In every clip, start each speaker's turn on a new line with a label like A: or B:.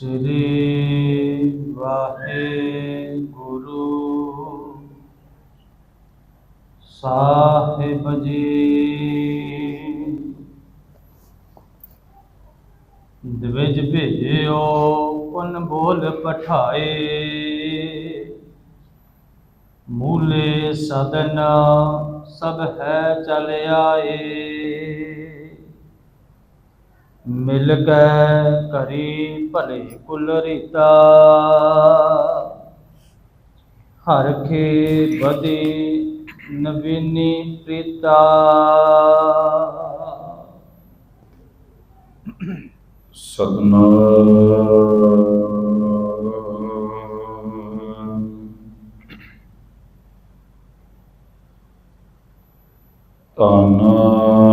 A: ਸ੍ਰੀ ਵਾਹਿਗੁਰੂ। ਸਾਹਿਬ ਜੀ। ਦਵਿਜ ਭੇਜਿਓ, ਪੁਨ ਬੋਲ ਪਠਾਏ। ਮੂਲੇ ਸਦਨ ਸਭ ਹੈ ਚਲ ਆਏ। ਮਿਲ ਕੇ ਕਰੀ ਭਲੇ ਕੁਲ ਰੀਤਾ। ਹਰ ਖੇ ਬਦੀ ਨਵੀਨੀ ਪ੍ਰੀਤਾ।
B: ਸਤਨਾਮ। ਤਾਨਾ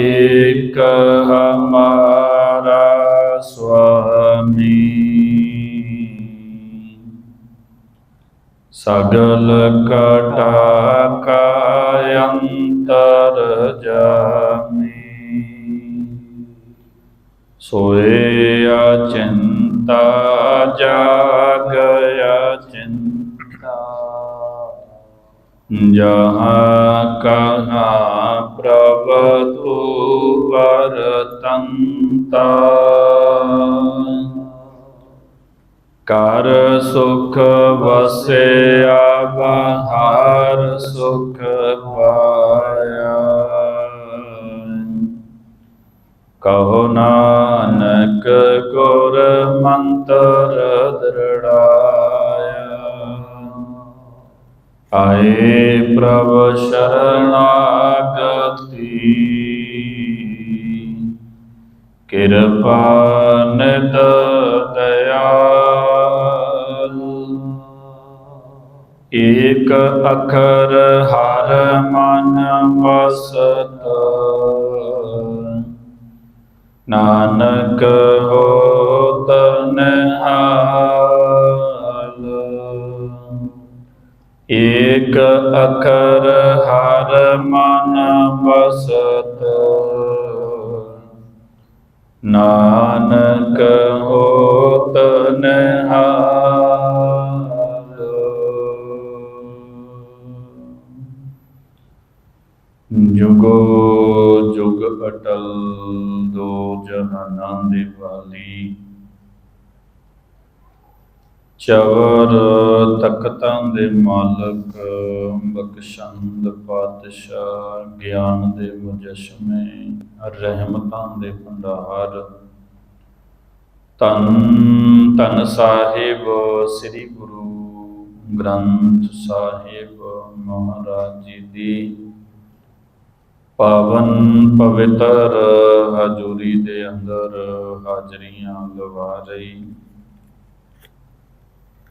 B: ਏਕ ਹਮਾਰਾ ਸੁਆਮੀ ਸਗਲ ਕਟਾ ਕਾਯੰਤਰ ਜਾਮੀ ਸੋਏ ਅਚਿੰਤਾ ਜਾਗਇਆ ਜਹਾਂ ਕਹਾ ਪ੍ਰਭ ਤੂ ਵਰਤੰਤਾ ਕਰ ਸੁਖ ਵਸਿਆ ਬਹਾਰ ਸੁਖ ਪਾਇਆ ਕਹੋ ਨਾਨਕ ਗੁਰ ਮੰਤਰ ਦ੍ਰਿੜਾਇਆ ਆਏ ਪ੍ਰਭ ਸ਼ਰਣਾਗਤੀ। ਕਿਰਪਾ ਨਿਤ ਦਇਆਲ। ਏਕ ਅਖਰ ਹਰ ਮਨ ਵਸਤ। ਨਾਨਕ ਹੋਤ ਨਿਹਾਲ ਇਕ ਅਖਰ ਹਰ ਮਨ ਬਸਤ ਨਾਨਕ ਹੋਤ ਨਿਹਾਲ ਜੁਗੋ ਜੁਗ ਅਟਲ, ਦੋ ਜਹਾਨਾਂ ਦੇ ਵਾਲੀ। ਚਵਰ ਤਖਤਾਂ ਦੇ ਮਾਲਕ, ਬਖਸ਼ੰਦ ਪਾਤਸ਼ਾਹ, ਗਿਆਨ ਦੇ ਮੁਜਸ਼ਮੇ, ਰਹਿਮਤਾਂ ਦੇ ਭੰਡਾਰ। ਤਨ ਤਨ ਸਾਹਿਬ ਸ੍ਰੀ ਗੁਰੂ ਗ੍ਰੰਥ ਸਾਹਿਬ ਮਹਾਰਾਜ ਜੀ ਦੀ। ਪਾਵਨ ਪਵਿੱਤਰ ਹਜ਼ੂਰੀ ਦੇ ਅੰਦਰ ਹਾਜ਼ਰੀਆਂ ਲਵਾ ਰਹੀ।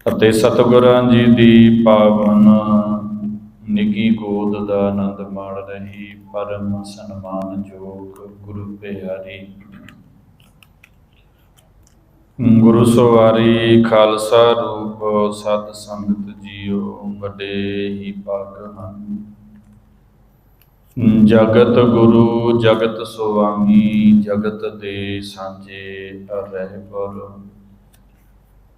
B: ਅਤੇ ਸਤਿਗੁਰਾਂ ਜੀ ਦੀ ਪਾਵਨ ਨਿੱਗੀ ਗੋਦ ਦਾ ਆਨੰਦ ਮਾਣ ਰਹੀ ਪਰਮ ਸਨਮਾਨਯੋਗ ਗੁਰੂ ਪਿਆਰੀ। ਗੁਰੂ ਸਵਾਰੀ ਖਾਲਸਾ ਰੂਪ ਸਤ ਸੰਗਤ ਜੀਓ ਵੱਡੇ ਹੀ ਭਾਗ ਹਨ। ਜਗਤ ਗੁਰੂ ਜਗਤ ਸੁਆਮੀ ਜਗਤ ਦੇ ਸਾਂਝੇ ਰਹਿਬਰ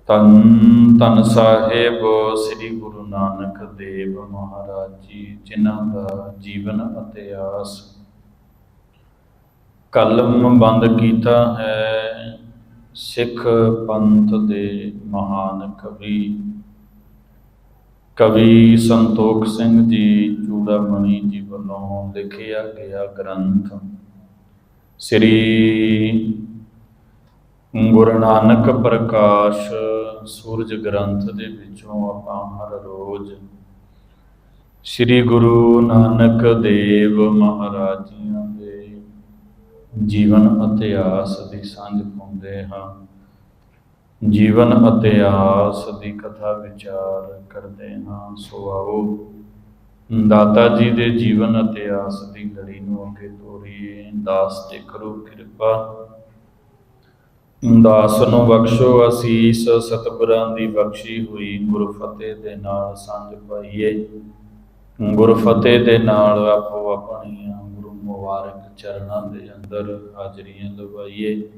B: ਤਨ ਤਨ ਸਾਹਿਬ ਸ੍ਰੀ ਗੁਰੂ ਨਾਨਕ ਦੇਵ ਮਹਾਰਾਜ ਜੀ, ਜਿਨ੍ਹਾਂ ਦਾ ਜੀਵਨ ਇਤਿਹਾਸ ਕਲਮ ਬੰਦ ਕੀਤਾ ਹੈ, ਸਿੱਖ ਪੰਥ ਦੇ ਮਹਾਨ ਕਵੀ ਕਵੀ ਸੰਤੋਖ ਸਿੰਘ ਜੀ, ਚੂੜਾਮਣੀ ਜੀ ਵੱਲੋਂ ਲਿਖਿਆ ਗਿਆ ਗ੍ਰੰਥ ਸ੍ਰੀ ਗੁਰੂ ਨਾਨਕ ਪ੍ਰਕਾਸ਼, ਸੂਰਜ ਗ੍ਰੰਥ ਦੇ ਵਿੱਚੋਂ ਆਪਾਂ ਹਰ ਰੋਜ਼ ਸ੍ਰੀ ਗੁਰੂ ਨਾਨਕ ਦੇਵ ਮਹਾਰਾਜ ਜੀਆਂ ਦੇ ਜੀਵਨ ਇਤਿਹਾਸ ਦੀ ਸਾਂਝ ਪਾਉਂਦੇ ਹਾਂ। ਜੀਵਨ ਇਤਿਹਾਸ ਦੀ ਕਥਾ ਵਿਚਾਰ ਕਰਦੇ ਹਾਂ। ਸੋ ਆਓ, ਦਾਤਾ ਜੀ ਦੇ ਜੀਵਨ ਇਤਿਹਾਸ ਦੀ ਲੜੀ ਨੂੰ ਅੱਗੇ ਤੋਰੀਏ। ਦਾਸ ਤੇ ਕਰੋ ਕਿਰਪਾ। ਦਾਸ ਨੂੰ ਬਖਸ਼ੋ, ਅਸੀਸ ਸਤਿਗੁਰਾਂ ਦੀ ਬਖਸ਼ੀ ਹੋਈ। ਗੁਰ ਫਤਿਹ ਦੇ ਨਾਲ ਸਾਂਝ ਪਾਈਏ। ਗੁਰ ਫਤਿਹ ਦੇ ਨਾਲ ਆਪੋ ਆਪਣੀਆਂ ਗੁਰੂ ਮੁਬਾਰਕ ਚਰਨਾਂ ਦੇ ਅੰਦਰ ਹਾਜ਼ਰੀਆਂ ਲਵਾਈਏ।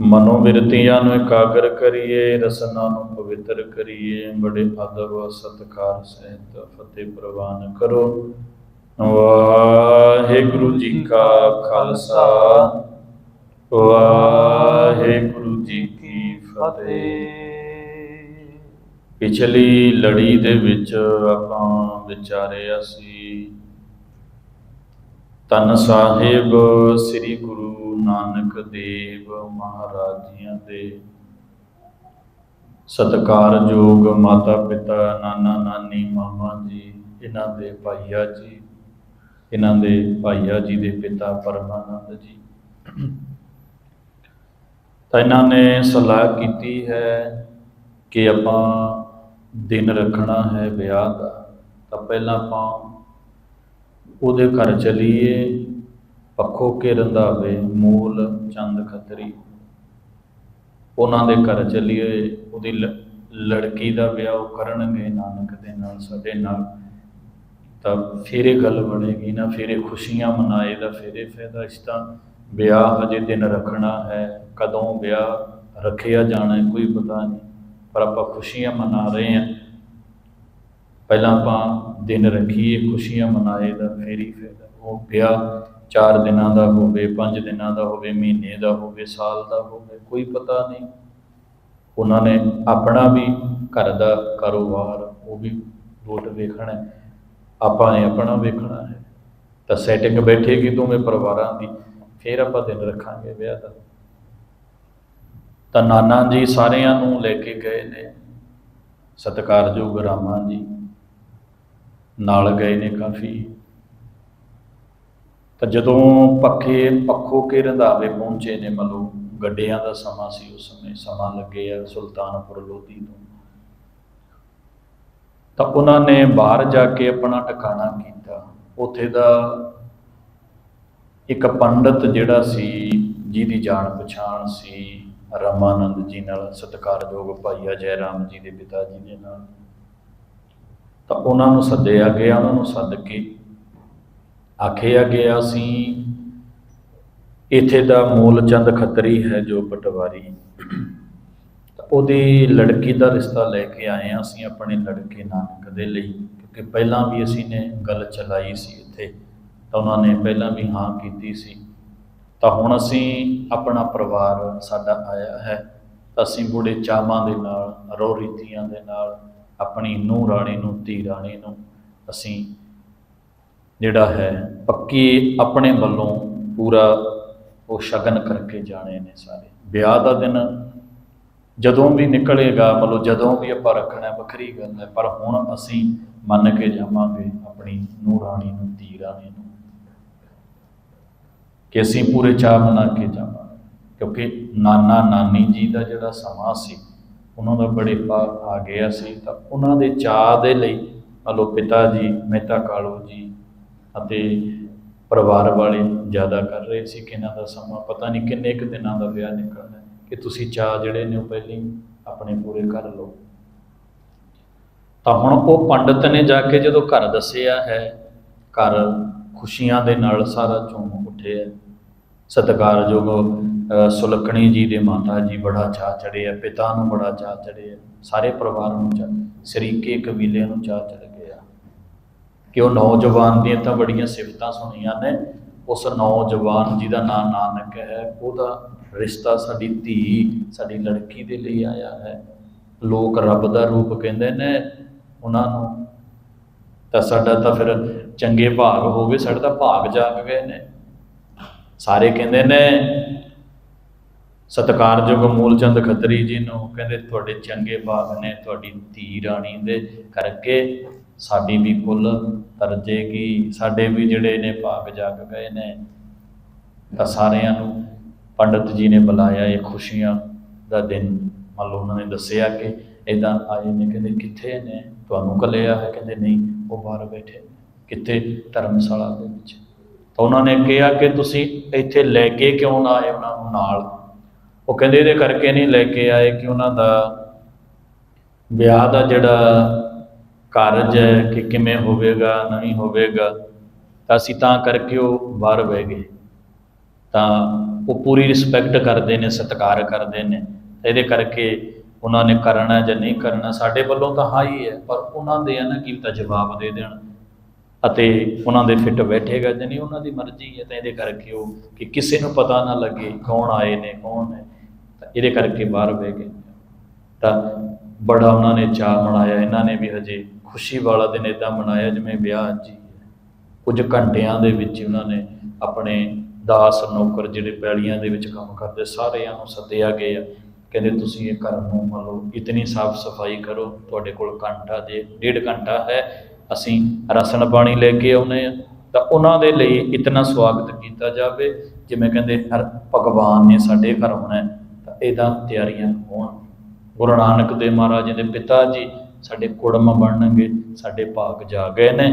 B: ਮਨੋ ਬਿਰਤੀਆਂ ਨੂੰ ਇਕਾਗਰ ਕਰੀਏ, ਰਸਨਾ ਨੂੰ ਪਵਿੱਤਰ ਕਰੀਏ। ਬੜੇ ਅਦਬ ਸਤਕਾਰ ਸਹਿਤ ਫਤਿਹ ਪ੍ਰਵਾਨ ਕਰੋ। ਵਾਹਿਗੁਰੂ ਜੀ ਕਾ ਖਾਲਸਾ। ਵਾਹਿਗੁਰੂ ਜੀ ਕੀ ਫਤਿਹ। ਪਿਛਲੀ ਲੜੀ ਦੇ ਵਿੱਚ ਆਪਾਂ ਵਿਚਾਰਿਆ ਸੀ ਤਨ ਸਾਹਿਬ ਸ੍ਰੀ ਗੁਰੂ ਨਾਨਕ ਦੇਵ ਮਹਾਰਾਜ ਜੀਆਂ ਦੇ ਸਤਿਕਾਰਯੋਗ ਮਾਤਾ ਪਿਤਾ, ਨਾਨਾ ਨਾਨੀ, ਮਾਮਾ ਜੀ, ਇਹਨਾਂ ਦੇ ਭਾਈਆ ਜੀ, ਇਹਨਾਂ ਦੇ ਭਾਈਆ ਜੀ ਦੇ ਪਿਤਾ ਪਰਮਾਨੰਦ ਜੀ। ਤਾਂ ਇਹਨਾਂ ਨੇ ਸਲਾਹ ਕੀਤੀ ਹੈ ਕਿ ਆਪਾਂ ਦਿਨ ਰੱਖਣਾ ਹੈ ਵਿਆਹ ਦਾ। ਤਾਂ ਪਹਿਲਾਂ ਆਪਾਂ ਉਹਦੇ ਘਰ ਚਲੀਏ, ਪੱਖੋ ਕੇ ਰੰਧਾਵੇ ਮੂਲ ਚੰਦ ਖੱਤਰੀ। ਉਹਨਾਂ ਦੇ ਘਰ ਚਲੀਏ, ਉਹਦੀ ਲੜਕੀ ਦਾ ਵਿਆਹ ਉਹ ਕਰਨਗੇ ਨਾਨਕ ਦੇ ਨਾਲ, ਸਾਡੇ ਨਾਲ। ਤਾਂ ਫਿਰ ਇਹ ਗੱਲ ਬਣੇਗੀ ਨਾ, ਫਿਰ ਇਹ ਖੁਸ਼ੀਆਂ ਮਨਾਏ ਦਾ ਫਿਰ ਇਹ ਫਾਇਦਾ। ਇਸ ਤਾਂ ਵਿਆਹ ਹਜੇ ਦਿਨ ਰੱਖਣਾ ਹੈ, ਕਦੋਂ ਵਿਆਹ ਰੱਖਿਆ ਜਾਣਾ ਕੋਈ ਪਤਾ ਨਹੀਂ, ਪਰ ਆਪਾਂ ਖੁਸ਼ੀਆਂ ਮਨਾ ਰਹੇ ਹਾਂ। ਪਹਿਲਾਂ ਆਪਾਂ ਦਿਨ ਰੱਖੀਏ, ਖੁਸ਼ੀਆਂ ਮਨਾਏ ਦਾ ਫੇਰ ਹੀ ਫਾਇਦਾ ਉਹ ਵਿਆਹ ਚਾਰ ਦਿਨਾਂ ਦਾ ਹੋਵੇ, ਪੰਜ ਦਿਨਾਂ ਦਾ ਹੋਵੇ, ਮਹੀਨੇ ਦਾ ਹੋਵੇ, ਸਾਲ ਦਾ ਹੋਵੇ, ਕੋਈ ਪਤਾ ਨਹੀਂ। ਉਹਨਾਂ ਨੇ ਆਪਣਾ ਵੀ ਘਰ ਦਾ ਕਾਰੋਬਾਰ, ਉਹ ਵੀ ਲੋਟ ਵੇਖਣਾ ਆਪਾਂ ਨੇ ਆਪਣਾ ਵੇਖਣਾ ਹੈ। ਤਾਂ ਸੈਟਿੰਗ ਬੈਠੇਗੀ ਦੋਵੇਂ ਪਰਿਵਾਰਾਂ ਦੀ। ਫਿਰ ਆਪਾਂ ਦਿਨ ਰੱਖਾਂਗੇ ਵਿਆਹ ਦਾ। ਤਾਂ ਨਾਨਾ ਜੀ ਸਾਰਿਆਂ ਨੂੰ ਲੈ ਕੇ ਗਏ ਨੇ। ਸਤਿਕਾਰਯੋਗ ਰਾਮਾ ਜੀ। ਨਾਲ ਗਏ ਨੇ ਕਾਫੀ। ਤਾਂ ਜਦੋਂ ਪੱਖੇ ਪੱਖੋ ਕੇ ਰੰਧਾਵੇ ਪਹੁੰਚੇ ਨੇ ਮਲੋ, ਗੱਡਿਆਂ ਦਾ ਸਮਾਂ ਸੀ ਉਸ ਸਮੇਂ, ਸਮਾਂ ਲੱਗੇ ਆ ਸੁਲਤਾਨਪੁਰ ਲੋਧੀ ਤੋਂ। ਤਾਂ ਉਹਨਾਂ ਨੇ ਬਾਹਰ ਜਾ ਕੇ ਆਪਣਾ ਟਿਕਾਣਾ ਕੀਤਾ। ਉੱਥੇ ਦਾ ਇੱਕ ਪੰਡਤ ਜਿਹੜਾ ਸੀ, ਜਿਹਦੀ ਜਾਣ ਪਛਾਣ ਸੀ, ਰਾਮਾਨੰਦ ਜੀ ਨਾਲ, ਸਤਿਕਾਰਯੋਗ ਭਾਈਆ ਜੈ ਰਾਮ ਜੀ ਦੇ ਪਿਤਾ ਜੀ ਦੇ ਨਾਲ। ਤਾਂ ਉਹਨਾਂ ਨੂੰ ਸੱਦਿਆ ਗਿਆ ਉਹਨਾਂ ਨੂੰ ਸੱਦ ਕੇ ਆਖਿਆ ਗਿਆ ਸੀ ਇੱਥੇ ਦਾ ਮੂਲ ਚੰਦ ਖੱਤਰੀ ਹੈ ਜੋ ਪਟਵਾਰੀ। ਉਹਦੀ ਲੜਕੀ ਦਾ ਰਿਸ਼ਤਾ ਲੈ ਕੇ ਆਏ ਹਾਂ ਅਸੀਂ ਆਪਣੇ ਲੜਕੇ ਨਾਨਕ ਦੇ ਲਈ, ਕਿਉਂਕਿ ਪਹਿਲਾਂ ਵੀ ਅਸੀਂ ਨੇ ਗੱਲ ਚਲਾਈ ਸੀ ਇੱਥੇ। ਤਾਂ ਉਹਨਾਂ ਨੇ ਪਹਿਲਾਂ ਵੀ ਹਾਂ ਕੀਤੀ ਸੀ। ਤਾਂ ਹੁਣ ਅਸੀਂ ਆਪਣਾ ਪਰਿਵਾਰ ਸਾਡਾ ਆਇਆ ਹੈ। ਤਾਂ ਅਸੀਂ ਬੁੜੇ ਚਾਵਾਂ ਦੇ ਨਾਲ ਰੋ ਰੀਤੀਆਂ ਦੇ ਨਾਲ, ਆਪਣੀ ਨੂੰਹ ਰਾਣੀ ਨੂੰ, ਧੀ ਰਾਣੀ ਨੂੰ ਅਸੀਂ ਜਿਹੜਾ ਹੈ ਪੱਕੀ ਆਪਣੇ ਵੱਲੋਂ ਪੂਰਾ ਉਹ ਸ਼ਗਨ ਕਰਕੇ ਜਾਣੇ ਨੇ ਸਾਰੇ। ਵਿਆਹ ਦਾ ਦਿਨ ਜਦੋਂ ਵੀ ਨਿਕਲੇਗਾ ਮਤਲਬ ਜਦੋਂ ਵੀ ਆਪਾਂ ਰੱਖਣਾ, ਵੱਖਰੀ ਗੱਲ ਹੈ, ਪਰ ਹੁਣ ਅਸੀਂ ਮੰਨ ਕੇ ਜਾਵਾਂਗੇ ਆਪਣੀ ਨੂੰਹ ਰਾਣੀ ਨੂੰ, ਧੀ ਰਾਣੀ ਨੂੰ। ਕਿ ਅਸੀਂ ਪੂਰੇ ਚਾਅ ਬਣਾ ਕੇ ਜਾਵਾਂ। ਕਿਉਂਕਿ ਨਾਨਾ ਨਾਨੀ ਜੀ ਦਾ ਜਿਹੜਾ ਸਮਾਂ ਸੀ, ਉਹਨਾਂ ਦਾ ਬੜੇ ਪਾ ਆ ਗਿਆ ਸੀ ਤਾਂ ਉਹਨਾਂ ਦੇ ਚਾਅ ਦੇ ਲਈ ਮਤਲਬ ਪਿਤਾ ਜੀ, ਮਹਿਤਾ ਕਾਲੋ ਜੀ ਅਤੇ ਪਰਿਵਾਰ ਵਾਲੇ ਜ਼ਿਆਦਾ ਕਰ ਰਹੇ ਸੀ ਕਿ ਇਹਨਾਂ ਦਾ ਸਮਾਂ ਪਤਾ ਨਹੀਂ ਕਿੰਨੇ ਕੁ ਦਿਨਾਂ ਦਾ ਵਿਆਹ ਨਿਕਲਣਾ ਕਿ ਤੁਸੀਂ ਚਾਅ ਜਿਹੜੇ ਨੇ ਉਹ ਪਹਿਲਾਂ ਹੀ ਆਪਣੇ ਪੂਰੇ ਕਰ ਲਓ। ਤਾਂ ਹੁਣ ਉਹ ਪੰਡਤ ਨੇ ਜਾ ਕੇ ਜਦੋਂ ਘਰ ਦੱਸਿਆ ਹੈ, ਘਰ ਖੁਸ਼ੀਆਂ ਦੇ ਨਾਲ ਸਾਰਾ ਝੂਮ ਉੱਠਿਆ ਸਤਿਕਾਰਯੋਗ ਅ, ਸੁਲੱਖਣੀ ਜੀ ਦੇ ਮਾਤਾ ਜੀ ਬੜਾ ਚਾਅ ਆ ਪਿਤਾ ਨੂੰ ਬੜਾ ਚਾਅ ਆ ਸਾਰੇ ਪਰਿਵਾਰ ਨੂੰ ਚਾਅ ਸਰੀਕੇ ਕਬੀਲੇ ਨੂੰ ਚਾਅ ਚੜ ਗਿਆ। ਕਿ ਉਹ ਨੌਜਵਾਨ ਦੀਆਂ ਤਾਂ ਬੜੀਆਂ ਸਿਫਤਾਂ ਸੁਣੀਆਂ ਨੇ ਉਸ ਨੌਜਵਾਨ ਜਿਹਦਾ ਨਾਂ ਨਾਨਕ ਹੈ ਉਹਦਾ ਰਿਸ਼ਤਾ ਸਾਡੀ ਧੀ ਸਾਡੀ ਲੜਕੀ ਦੇ ਲਈ ਆਇਆ ਹੈ। ਲੋਕ ਰੱਬ ਦਾ ਰੂਪ ਕਹਿੰਦੇ ਨੇ ਉਹਨਾਂ ਨੂੰ। ਤਾਂ ਸਾਡਾ ਤਾਂ ਫਿਰ ਚੰਗੇ ਭਾਗ ਹੋ ਗਏ ਸਾਡੇ ਤਾਂ ਭਾਗ ਜਾਗ ਗਏ ਨੇ। ਸਾਰੇ ਕਹਿੰਦੇ ਨੇ ਸਤਿਕਾਰਯੋਗ ਮੂਲਚੰਦ ਖੱਤਰੀ ਜੀ ਨੂੰ, ਕਹਿੰਦੇ ਤੁਹਾਡੇ ਚੰਗੇ ਭਾਗ ਨੇ, ਤੁਹਾਡੀ ਧੀ ਰਾਣੀ ਦੇ ਕਰਕੇ ਸਾਡੀ ਵੀ ਕੁੱਲ ਤਰਜੇਗੀ, ਸਾਡੇ ਵੀ ਜਿਹੜੇ ਨੇ ਭਾਗ ਜਾਗ ਗਏ ਨੇ, ਤਾਂ ਸਾਰਿਆਂ ਨੂੰ ਪੰਡਤ ਜੀ ਨੇ ਬੁਲਾਇਆ, ਇਹ ਖੁਸ਼ੀਆਂ ਦਾ ਦਿਨ। ਮੰਨ ਲਓ ਉਹਨਾਂ ਨੇ ਦੱਸਿਆ ਕਿ ਇਦਾਂ ਆਏ ਨੇ, ਕਹਿੰਦੇ ਕਿੱਥੇ ਨੇ? ਤੁਹਾਨੂੰ ਕੱਲਿਆ ਹੈ? ਕਹਿੰਦੇ ਨਹੀਂ, ਉਹ ਬਾਹਰ ਬੈਠੇ ਨੇ। ਕਿੱਥੇ? ਧਰਮਸ਼ਾਲਾ ਦੇ ਵਿੱਚ। ਤਾਂ ਉਹਨਾਂ ਨੇ ਕਿਹਾ ਕਿ ਤੁਸੀਂ ਇੱਥੇ ਲੈ ਕੇ ਕਿਉਂ ਨਾ ਆਏ ਉਹਨਾਂ ਨੂੰ ਨਾਲ? ਉਹ ਕਹਿੰਦੇ ਇਹਦੇ ਕਰਕੇ ਨਹੀਂ ਲੈ ਕੇ ਆਏ ਕਿ ਉਹਨਾਂ ਦਾ ਵਿਆਹ ਦਾ ਜਿਹੜਾ ਕਾਰਜ ਹੈ ਕਿ ਕਿਵੇਂ ਹੋਵੇਗਾ, ਨਹੀਂ ਹੋਵੇਗਾ, ਤਾਂ ਅਸੀਂ ਤਾਂ ਕਰਕੇ ਉਹ ਬਾਹਰ ਬਹਿ ਗਏ। ਤਾਂ ਉਹ ਪੂਰੀ ਰਿਸਪੈਕਟ ਕਰਦੇ ਨੇ, ਸਤਿਕਾਰ ਕਰਦੇ ਨੇ। ਇਹਦੇ ਕਰਕੇ ਉਹਨਾਂ ਨੇ ਕਰਨਾ ਜਾਂ ਨਹੀਂ ਕਰਨਾ, ਸਾਡੇ ਵੱਲੋਂ ਤਾਂ ਹਾਂ ਹੀ ਹੈ, ਪਰ ਉਹਨਾਂ ਦੇ ਆ ਨਾ ਕੀ ਤਾਂ ਜਵਾਬ ਦੇ ਦੇਣ। ਅਤੇ ਉਹਨਾਂ ਦੇ ਫਿੱਟ ਬੈਠੇਗਾ ਜਾਂ ਉਹਨਾਂ ਦੀ ਮਰਜ਼ੀ ਹੈ ਤਾਂ ਇਹਦੇ ਕਰਕੇ ਉਹ ਕਿ ਕਿਸੇ ਨੂੰ ਪਤਾ ਨਾ ਲੱਗੇ ਕੌਣ ਆਏ ਨੇ, ਕੌਣ ਹੈ ਤਾਂ ਇਹਦੇ ਕਰਕੇ ਬਾਹਰ ਬਹਿ ਗਏ। ਤਾਂ ਬੜਾ ਉਹਨਾਂ ਨੇ ਚਾਅ ਮਨਾਇਆ, ਇਹਨਾਂ ਨੇ ਵੀ ਹਜੇ ਖੁਸ਼ੀ ਵਾਲਾ ਦਿਨ ਇਦਾਂ ਮਨਾਇਆ ਜਿਵੇਂ ਵਿਆਹ ਜੀ ਕੁਝ ਘੰਟਿਆਂ ਦੇ ਵਿੱਚ ਉਹਨਾਂ ਨੇ ਆਪਣੇ ਦਾਸ ਨੌਕਰ ਜਿਹੜੇ ਪੈਲੀਆਂ ਦੇ ਵਿੱਚ ਕੰਮ ਕਰਦੇ, ਸਾਰਿਆਂ ਨੂੰ ਸੱਦਿਆ ਗਿਆ, ਕਹਿੰਦੇ ਤੁਸੀਂ ਇਹ ਘਰ ਨੂੰ ਮੰਨ ਲਓ ਇਤਨੀ ਸਾਫ਼ ਸਫ਼ਾਈ ਕਰੋ, ਤੁਹਾਡੇ ਕੋਲ ਘੰਟਾ ਦੇ, ਡੇਢ ਘੰਟਾ ਹੈ ਅਸੀਂ ਰਸਨ ਪਾਣੀ ਲੈ ਕੇ ਆਉਨੇ ਆ ਤਾਂ ਉਹਨਾਂ ਦੇ ਲਈ ਇਤਨਾ ਸਵਾਗਤ ਕੀਤਾ ਜਾਵੇ, ਜਿਵੇਂ ਕਹਿੰਦੇ ਹਰ ਭਗਵਾਨ ਨੇ ਸਾਡੇ ਘਰ ਆਉਣਾ ਤਾਂ ਇਹਦਾ ਤਿਆਰੀਆਂ ਹੋਣ। ਗੁਰੂ ਨਾਨਕ ਦੇਵ ਮਹਾਰਾਜ ਦੇ ਪਿਤਾ ਜੀ ਸਾਡੇ ਕੁੜਮ ਬਣਨਗੇ, ਸਾਡੇ ਭਾਗ ਜਾ ਗਏ ਨੇ,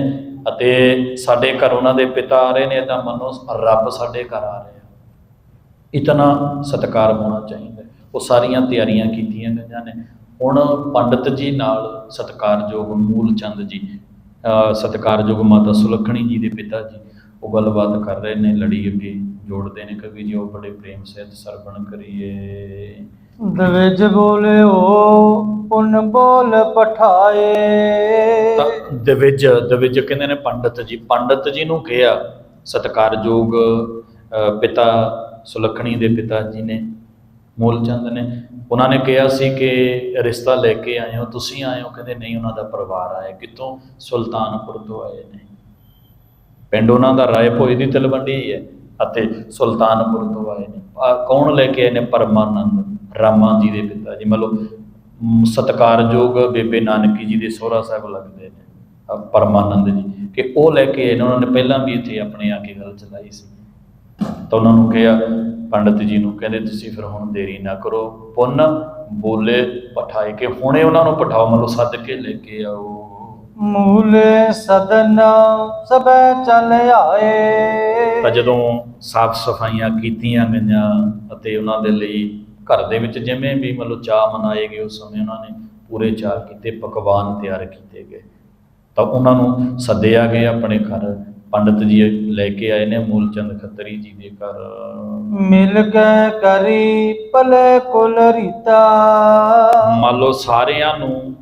B: ਅਤੇ ਸਾਡੇ ਘਰ ਉਹਨਾਂ ਦੇ ਪਿਤਾ ਆ ਰਹੇ ਨੇ, ਤਾਂ ਮੰਨੋ ਰੱਬ ਸਾਡੇ ਘਰ ਆ ਰਿਹਾ। ਇਤਨਾ ਸਤਿਕਾਰ ਹੋਣਾ ਚਾਹੀਦਾ ਉਹ ਸਾਰੀਆਂ ਤਿਆਰੀਆਂ ਕੀਤੀਆਂ ਗਈਆਂ ਨੇ। ਹੁਣ ਪੰਡਤ ਜੀ ਨਾਲ ਸਤਿਕਾਰਯੋਗ ਮੂਲ ਚੰਦ ਜੀ ਸਤਿਕਾਰਯੋਗ ਮਾਤਾ ਸੁਲੱਖਣੀ ਜੀ ਦੇ ਪਿਤਾ ਜੀ ਉਹ ਗੱਲਬਾਤ ਕਰ ਰਹੇ ਨੇ ਲੜੀ ਅੱਗੇ ਜੋੜਦੇ ਨੇ ਕਵੀ ਜੀ ਉਹ ਬੜੇ ਪ੍ਰੇਮ ਸਹਿਤ ਸਰਵਣ ਕਰੀਏ।
A: ਦਵੇਜ ਬੋਲਿਓ ਪੁਨ ਬੋਲ ਪਠਾਏ।
B: ਦਵਿਜ ਦਵਿਜ ਕਹਿੰਦੇ ਨੇ ਪੰਡਤ ਜੀ ਪੰਡਤ ਜੀ ਨੂੰ ਕਿਹਾ ਸਤਿਕਾਰਯੋਗ ਪਿਤਾ ਸੁਲੱਖਣੀ ਦੇ ਪਿਤਾ ਜੀ ਨੇ। ਮੂਲ ਨੇ। ਉਹਨਾਂ ਨੇ ਕਿਹਾ ਸੀ ਕਿ ਰਿਸ਼ਤਾ ਲੈ ਕੇ ਆਏ ਹੋ ਤੁਸੀਂ ਆਏ ਹੋ ਕਹਿੰਦੇ ਨਹੀਂ ਉਹਨਾਂ ਦਾ ਪਰਿਵਾਰ ਆਇਆ। ਕਿੱਥੋਂ? ਸੁਲਤਾਨਪੁਰ ਤੋਂ ਆਏ ਨੇ। ਪਿੰਡ ਉਹਨਾਂ ਦਾ ਰਾਏਪੁਰ ਦੀ ਤਲਵੰਡੀ ਹੈ ਅਤੇ ਸੁਲਤਾਨਪੁਰ ਤੋਂ ਆਏ ਨੇ। ਕੌਣ ਲੈ ਕੇ ਆਏ ਨੇ? ਪਰਮਾਨੰਦ ਰਾਮਾ ਜੀ ਦੇ ਪਿਤਾ ਜੀ। ਮਤਲਬ ਮ, ਸਤਿਕਾਰਯੋਗ ਬੇਬੇ ਨਾਨਕੀ ਜੀ ਦੇ ਸੋਹਰਾ ਸਾਹਿਬ ਲੱਗਦੇ ਨੇ। ਪਰਮਾਨੰਦ ਜੀ। ਕਿ ਉਹ ਲੈ ਕੇ ਆਏ ਨੇ। ਉਹਨਾਂ ਨੇ ਪਹਿਲਾਂ ਵੀ ਇੱਥੇ ਆਪਣੇ ਆ ਕੇ ਗੱਲ ਚਲਾਈ ਸੀ। ਤਾਂ ਉਹਨਾਂ ਨੂੰ ਕਿਹਾ ਪੰਡਤ ਜੀ ਨੂੰ ਕਹਿੰਦੇ ਤੁਸੀਂ ਫਿਰ ਹੁਣ ਦੇਰੀ ਨਾ ਕਰੋ ਪੁੰਨ ਬੋਲੇ ਪਠਾਏ ਕਿ ਹੁਣੇ ਉਹਨਾਂ ਨੂੰ ਪਠਾਓ ਮਤਲਬ ਸੱਦ ਕੇ ਲੈ ਕੇ ਆਓ।
A: ਮੂਲੇ ਸਦਨ ਸਭੈ ਚਲ ਆਏ।
B: ਤਾਂ ਜਦੋਂ ਸਾਫ਼ ਸਫਾਈਆਂ ਕੀਤੀਆਂ ਗਈਆਂ ਅਤੇ ਉਹਨਾਂ ਦੇ ਲਈ ਘਰ ਦੇ ਵਿੱਚ ਜਿਵੇਂ ਵੀ ਮਤਲਬ ਚਾਹ ਮਨਾਏ ਗਏ ਉਸ ਸਮੇਂ ਉਹਨਾਂ ਨੇ ਪੂਰੇ ਚਾਹ ਕੀਤੇ ਪਕਵਾਨ ਤਿਆਰ ਕੀਤੇ ਗਏ। ਤਾਂ ਉਹਨਾਂ ਨੂੰ ਸੱਦਿਆ ਗਿਆ ਆਪਣੇ ਘਰ। ਪੰਡਤ ਜੀ ਲੈ ਕੇ ਆਏ ਨੇ ਮੂਲਚੰਦ ਖੱਤਰੀ ਜੀ ਦੇ ਘਰ।
A: ਮਿਲ ਕੇ ਕਰੀ ਭਲੇ ਕੁਲ ਰੀਤਾ।
B: ਮੰਨ ਲਓ ਸਾਰਿਆਂ ਨੂੰ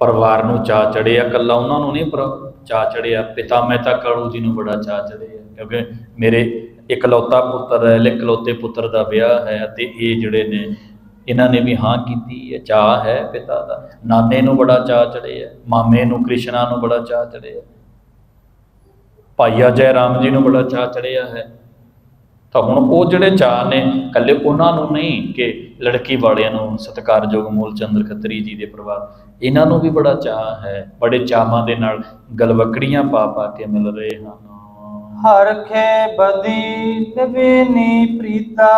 B: ਪਰਿਵਾਰ ਨੂੰ ਚਾਹ ਚੜਿਆ ਇਕੱਲਾ ਉਹਨਾਂ ਨੂੰ ਨਹੀਂ ਪਰ ਚਾਹ ਚੜਿਆ। ਪਿਤਾ ਮਹਿਤਾ ਕਾਲੂ ਜੀ ਨੂੰ ਬੜਾ ਚਾਹ ਚੜਿਆ ਕਿਉਂਕਿ ਮੇਰੇ ਇਕਲੌਤਾ ਪੁੱਤਰ ਹੈ ਇਕਲੌਤੇ ਪੁੱਤਰ ਦਾ ਵਿਆਹ ਹੈ ਤੇ ਇਹ ਜਿਹੜੇ ਨੇ ਇਹਨਾਂ ਨੇ ਵੀ ਹਾਂ ਕੀਤੀ ਹੈ ਚਾਹ ਹੈ ਪਿਤਾ ਦਾ। ਨਾਨੇ ਨੂੰ ਬੜਾ ਚਾਹ ਚੜਿਆ ਮਾਮੇ ਨੂੰ ਕ੍ਰਿਸ਼ਨਾ ਨੂੰ ਬੜਾ ਚਾਹ ਚੜਿਆ। ਭਾਈਆ ਜੈ ਰਾਮ ਜੀ ਨੂੰ ਬੜਾ ਚਾਹ ਚੜਿਆ ਹੈ। ਤਾਂ ਹੁਣ ਉਹ ਜਿਹੜੇ ਚਾਅ ਨੇ ਕੱਲੇ ਉਹਨਾਂ ਨੂੰ ਨਹੀਂ ਕਿ ਲੜਕੀ ਵਾਲਿਆਂ ਨੂੰ ਸਤਿਕਾਰਯੋਗ ਮੂਲ ਚੰਦਰ ਖੱਤਰੀ ਜੀ ਦੇ ਪਰਿਵਾਰ ਇਹਨਾਂ ਨੂੰ ਵੀ ਬੜਾ ਚਾਅ ਹੈ। ਬੜੇ ਚਾਵਾਂ ਦੇ ਨਾਲ ਗਲਵਕੜੀਆਂ ਪਾ ਪਾ ਕੇ ਮਿਲ ਰਹੇ ਹਨ।
A: ਹਰਖੇ ਬਦੀ ਨਵੀਨੀ ਪ੍ਰੀਤਾ।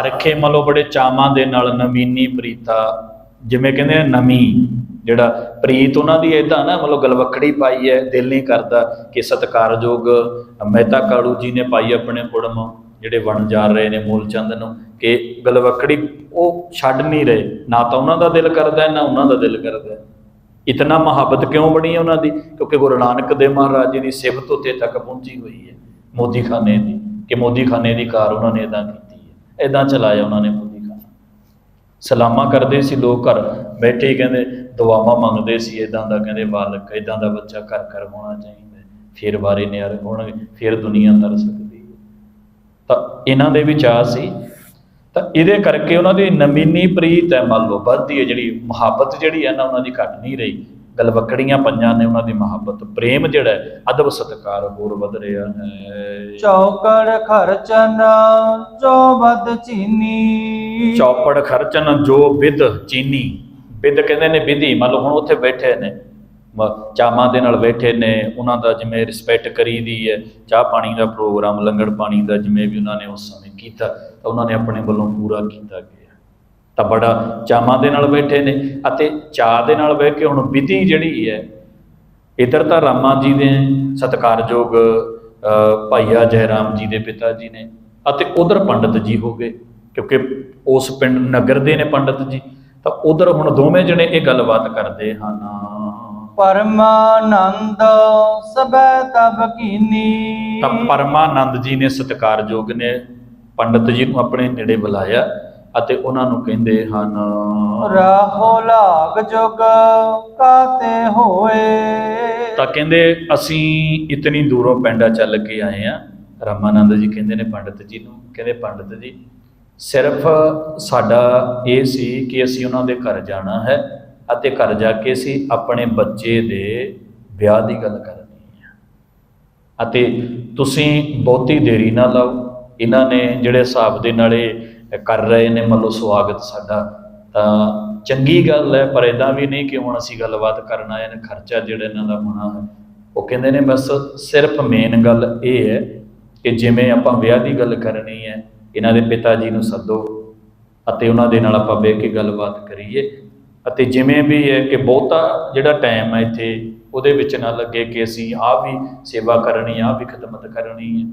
B: ਹਰਖੇ ਮਲੋ ਬੜੇ ਚਾਵਾਂ ਦੇ ਨਾਲ ਨਵੀਨੀ ਪ੍ਰੀਤਾ। ਜਿਵੇਂ ਕਹਿੰਦੇ ਨਵੀਂ। ਜਿਹੜਾ ਪ੍ਰੀਤ ਉਹਨਾਂ ਦੀ ਇਦਾਂ ਨਾ ਮਤਲਬ ਗਲਵਕੜੀ ਪਾਈ ਹੈ, ਦਿਲ ਨਹੀਂ ਕਰਦਾ ਕਿ ਸਤਿਕਾਰਯੋਗ ਮਹਿਤਾ ਕਾਲੂ ਜੀ ਨੇ ਪਾਈ ਆਪਣੇ ਕੁੜਮ ਜਿਹੜੇ ਵਣ ਜਾ ਰਹੇ ਨੇ ਮੂਲਚੰਦ ਨੂੰ, ਕਿ ਗਲਵਕੜੀ ਉਹ ਛੱਡ ਨਹੀਂ ਰਹੇ, ਨਾ ਤਾਂ ਉਹਨਾਂ ਦਾ ਦਿਲ ਕਰਦਾ, ਨਾ ਉਹਨਾਂ ਦਾ ਦਿਲ ਕਰਦਾ। ਇਤਨਾ ਮੁਹੱਬਤ ਕਿਉਂ ਬਣੀ ਹੈ ਉਹਨਾਂ ਦੀ? ਕਿਉਂਕਿ ਗੁਰੂ ਨਾਨਕ ਦੇਵ ਮਹਾਰਾਜ ਜੀ ਦੀ ਸਿਫਤ ਉੱਤੇ ਤੱਕ ਪਹੁੰਚੀ ਹੋਈ ਹੈ, ਮੋਦੀਖਾਨੇ ਦੀ, ਕਿ ਮੋਦੀਖਾਨੇ ਦੀ ਕਾਰ ਉਹਨਾਂ ਨੇ ਇਦਾਂ ਕੀਤੀ ਹੈ ਇਦਾਂ ਚਲਾਇਆ ਉਹਨਾਂ ਨੇ ਸਲਾਮਾਂ ਕਰਦੇ ਸੀ ਲੋਕ ਘਰ ਬੈਠੇ ਕਹਿੰਦੇ ਦੁਆਵਾਂ ਮੰਗਦੇ ਸੀ ਇਦਾਂ ਦਾ ਕਹਿੰਦੇ ਬਾਲਕ ਇਦਾਂ ਦਾ ਬੱਚਾ ਘਰ ਘਰ ਹੋਣਾ ਚਾਹੀਦਾ, ਫਿਰ ਵਾਰੇ ਨਿਆਰੇ ਹੋਣਗੇ ਫਿਰ ਦੁਨੀਆ ਤਰ ਸਕਦੀ ਤਾਂ ਇਹਨਾਂ ਦੇ ਵਿਚਾਰ ਸੀ। ਤਾਂ ਇਹਦੇ ਕਰਕੇ ਉਹਨਾਂ ਦੀ ਨਮੀਨੀ ਪ੍ਰੀਤ ਹੈ ਮੰਨ ਲਓ, ਵੱਧਦੀ ਹੈ, ਜਿਹੜੀ ਮੁਹੱਬਤ ਜਿਹੜੀ ਹੈ ਨਾ, ਉਹਨਾਂ ਦੀ ਘਟ ਨਹੀਂ ਰਹੀ। ਗਲਵਕੜੀਆਂ ਪੰਜਾਂ ਨੇ ਉਹਨਾਂ ਦੀ ਮੁਹੱਬਤ ਪ੍ਰੇਮ ਜਿਹੜਾ ਅਦਬ ਸਤਕਾਰ ਹੋਰ ਵਧ ਰਿਹਾ ਹੈ।
A: ਚੌਕੜ ਖਰਚਨ ਜੋ ਬਦ ਚੀਨੀ।
B: ਚੌਪੜ ਖਰਚਨ ਜੋ ਵਿਦ ਚੀਨੀ। ਵਿਦ ਕਹਿੰਦੇ ਨੇ ਵਿਧੀ ਮੰਨ ਲਓ ਹੁਣ ਉੱਥੇ ਬੈਠੇ ਨੇ ਮ- ਚਾਵਾਂ ਦੇ ਨਾਲ ਬੈਠੇ ਨੇ ਉਹਨਾਂ ਦਾ ਜਿਵੇਂ ਰਿਸਪੈਕਟ ਕਰੀਦੀ ਹੈ ਚਾਹ ਪਾਣੀ ਦਾ ਪ੍ਰੋਗਰਾਮ ਲੰਗਰ ਪਾਣੀ ਦਾ ਜਿਵੇਂ ਵੀ ਉਹਨਾਂ ਨੇ ਉਸ ਸਮੇਂ ਕੀਤਾ ਤਾਂ ਉਹਨਾਂ ਨੇ ਆਪਣੇ ਵੱਲੋਂ ਪੂਰਾ ਕੀਤਾ ਤਾਂ ਬੜਾ ਚਾਵਾਂ ਦੇ ਨਾਲ ਬੈਠੇ ਨੇ ਅਤੇ ਚਾਹ ਦੇ ਨਾਲ ਬਹਿ ਕੇ ਹੁਣ ਵਿਧੀ ਜਿਹੜੀ ਹੈ ਇਧਰ ਤਾਂ ਰਾਮਾ ਜੀ ਦੇ ਸਤਿਕਾਰਯੋਗ ਭਾਈਆ ਜੈਰਾਮ ਜੀ ਦੇ ਪਿਤਾ ਜੀ ਨੇ ਅਤੇ ਉਧਰ ਪੰਡਤ ਜੀ ਹੋ ਗਏ ਕਿਉਂਕਿ ਉਸ ਪਿੰਡ ਨਗਰ ਦੇ ਨੇ ਪੰਡਤ ਜੀ ਤਾਂ ਉਧਰ ਹੁਣ ਦੋਵੇਂ ਜਣੇ ਇਹ ਗੱਲਬਾਤ ਕਰਦੇ ਹਨ।
A: ਪਰਮਾਨੰਦ ਸਬੈ ਤਬ ਕੀਨੀ।
B: ਤਾਂ ਪਰਮਾਨੰਦ ਜੀ ਨੇ ਸਤਿਕਾਰਯੋਗ ਨੇ ਪੰਡਤ ਜੀ ਨੂੰ ਆਪਣੇ ਨੇੜੇ ਬੁਲਾਇਆ। ਅਤੇ ਉਹਨਾਂ ਨੂੰ ਕਹਿੰਦੇ ਹਨ
A: ਰਾਹੋ ਲਾਗ ਜੁਗ ਕਾਤੇ ਹੋਏ?
B: ਤਾਂ ਕਹਿੰਦੇ ਅਸੀਂ ਇਤਨੀ ਦੂਰੋਂ ਪੈਂਡਾ ਚੱਲ ਕੇ ਆਏ ਆ ਰਾਮਾਨੰਦ ਜੀ ਕਹਿੰਦੇ ਨੇ ਪੰਡਤ ਜੀ ਨੂੰ ਕਹਿੰਦੇ ਪੰਡਤ ਜੀ ਸਿਰਫ ਸਾਡਾ ਇਹ ਸੀ ਕਿ ਅਸੀਂ ਉਹਨਾਂ ਦੇ ਘਰ ਜਾਣਾ ਹੈ ਅਤੇ ਘਰ ਜਾ ਕੇ ਅਸੀਂ ਆਪਣੇ ਬੱਚੇ ਦੇ ਵਿਆਹ ਦੀ ਗੱਲ ਕਰਨੀ ਹੈ। ਅਤੇ ਤੁਸੀਂ ਬਹੁਤੀ ਦੇਰੀ ਨਾ ਲਾਓ। ਇਹਨਾਂ ਨੇ ਜਿਹੜੇ ਹਿਸਾਬ ਦੇ ਨਾਲੇ ਕਰ ਰਹੇ ਨੇ ਮੰਨ ਲਓ ਸਵਾਗਤ ਸਾਡਾ। ਤਾਂ ਚੰਗੀ ਗੱਲ ਹੈ, ਪਰ ਇਦਾਂ ਵੀ ਨਹੀਂ ਕਿ ਹੁਣ ਅਸੀਂ ਗੱਲਬਾਤ ਕਰਨ ਆਏ ਨੇ, ਖਰਚਾ ਜਿਹੜਾ ਇਹਨਾਂ ਦਾ ਹੋਣਾ ਹੈ ਉਹ ਕਹਿੰਦੇ ਨੇ ਬਸ ਸਿਰਫ ਮੇਨ ਗੱਲ ਇਹ ਹੈ ਕਿ ਜਿਵੇਂ ਆਪਾਂ ਵਿਆਹ ਦੀ ਗੱਲ ਕਰਨੀ ਹੈ, ਇਹਨਾਂ ਦੇ ਪਿਤਾ ਜੀ ਨੂੰ ਸੱਦੋ ਅਤੇ ਉਹਨਾਂ ਦੇ ਨਾਲ ਆਪਾਂ ਬਹਿ ਕੇ ਗੱਲਬਾਤ ਕਰੀਏ। ਅਤੇ ਜਿਵੇਂ ਵੀ ਹੈ ਕਿ ਬਹੁਤਾ ਜਿਹੜਾ ਟਾਈਮ ਹੈ ਇੱਥੇ, ਉਹਦੇ ਵਿੱਚ ਨਾ ਲੱਗੇ ਕਿ ਅਸੀਂ ਆਹ ਵੀ ਸੇਵਾ ਕਰਨੀ, ਆਹ ਵੀ ਖidmat ਕਰਨੀ ਹੈ।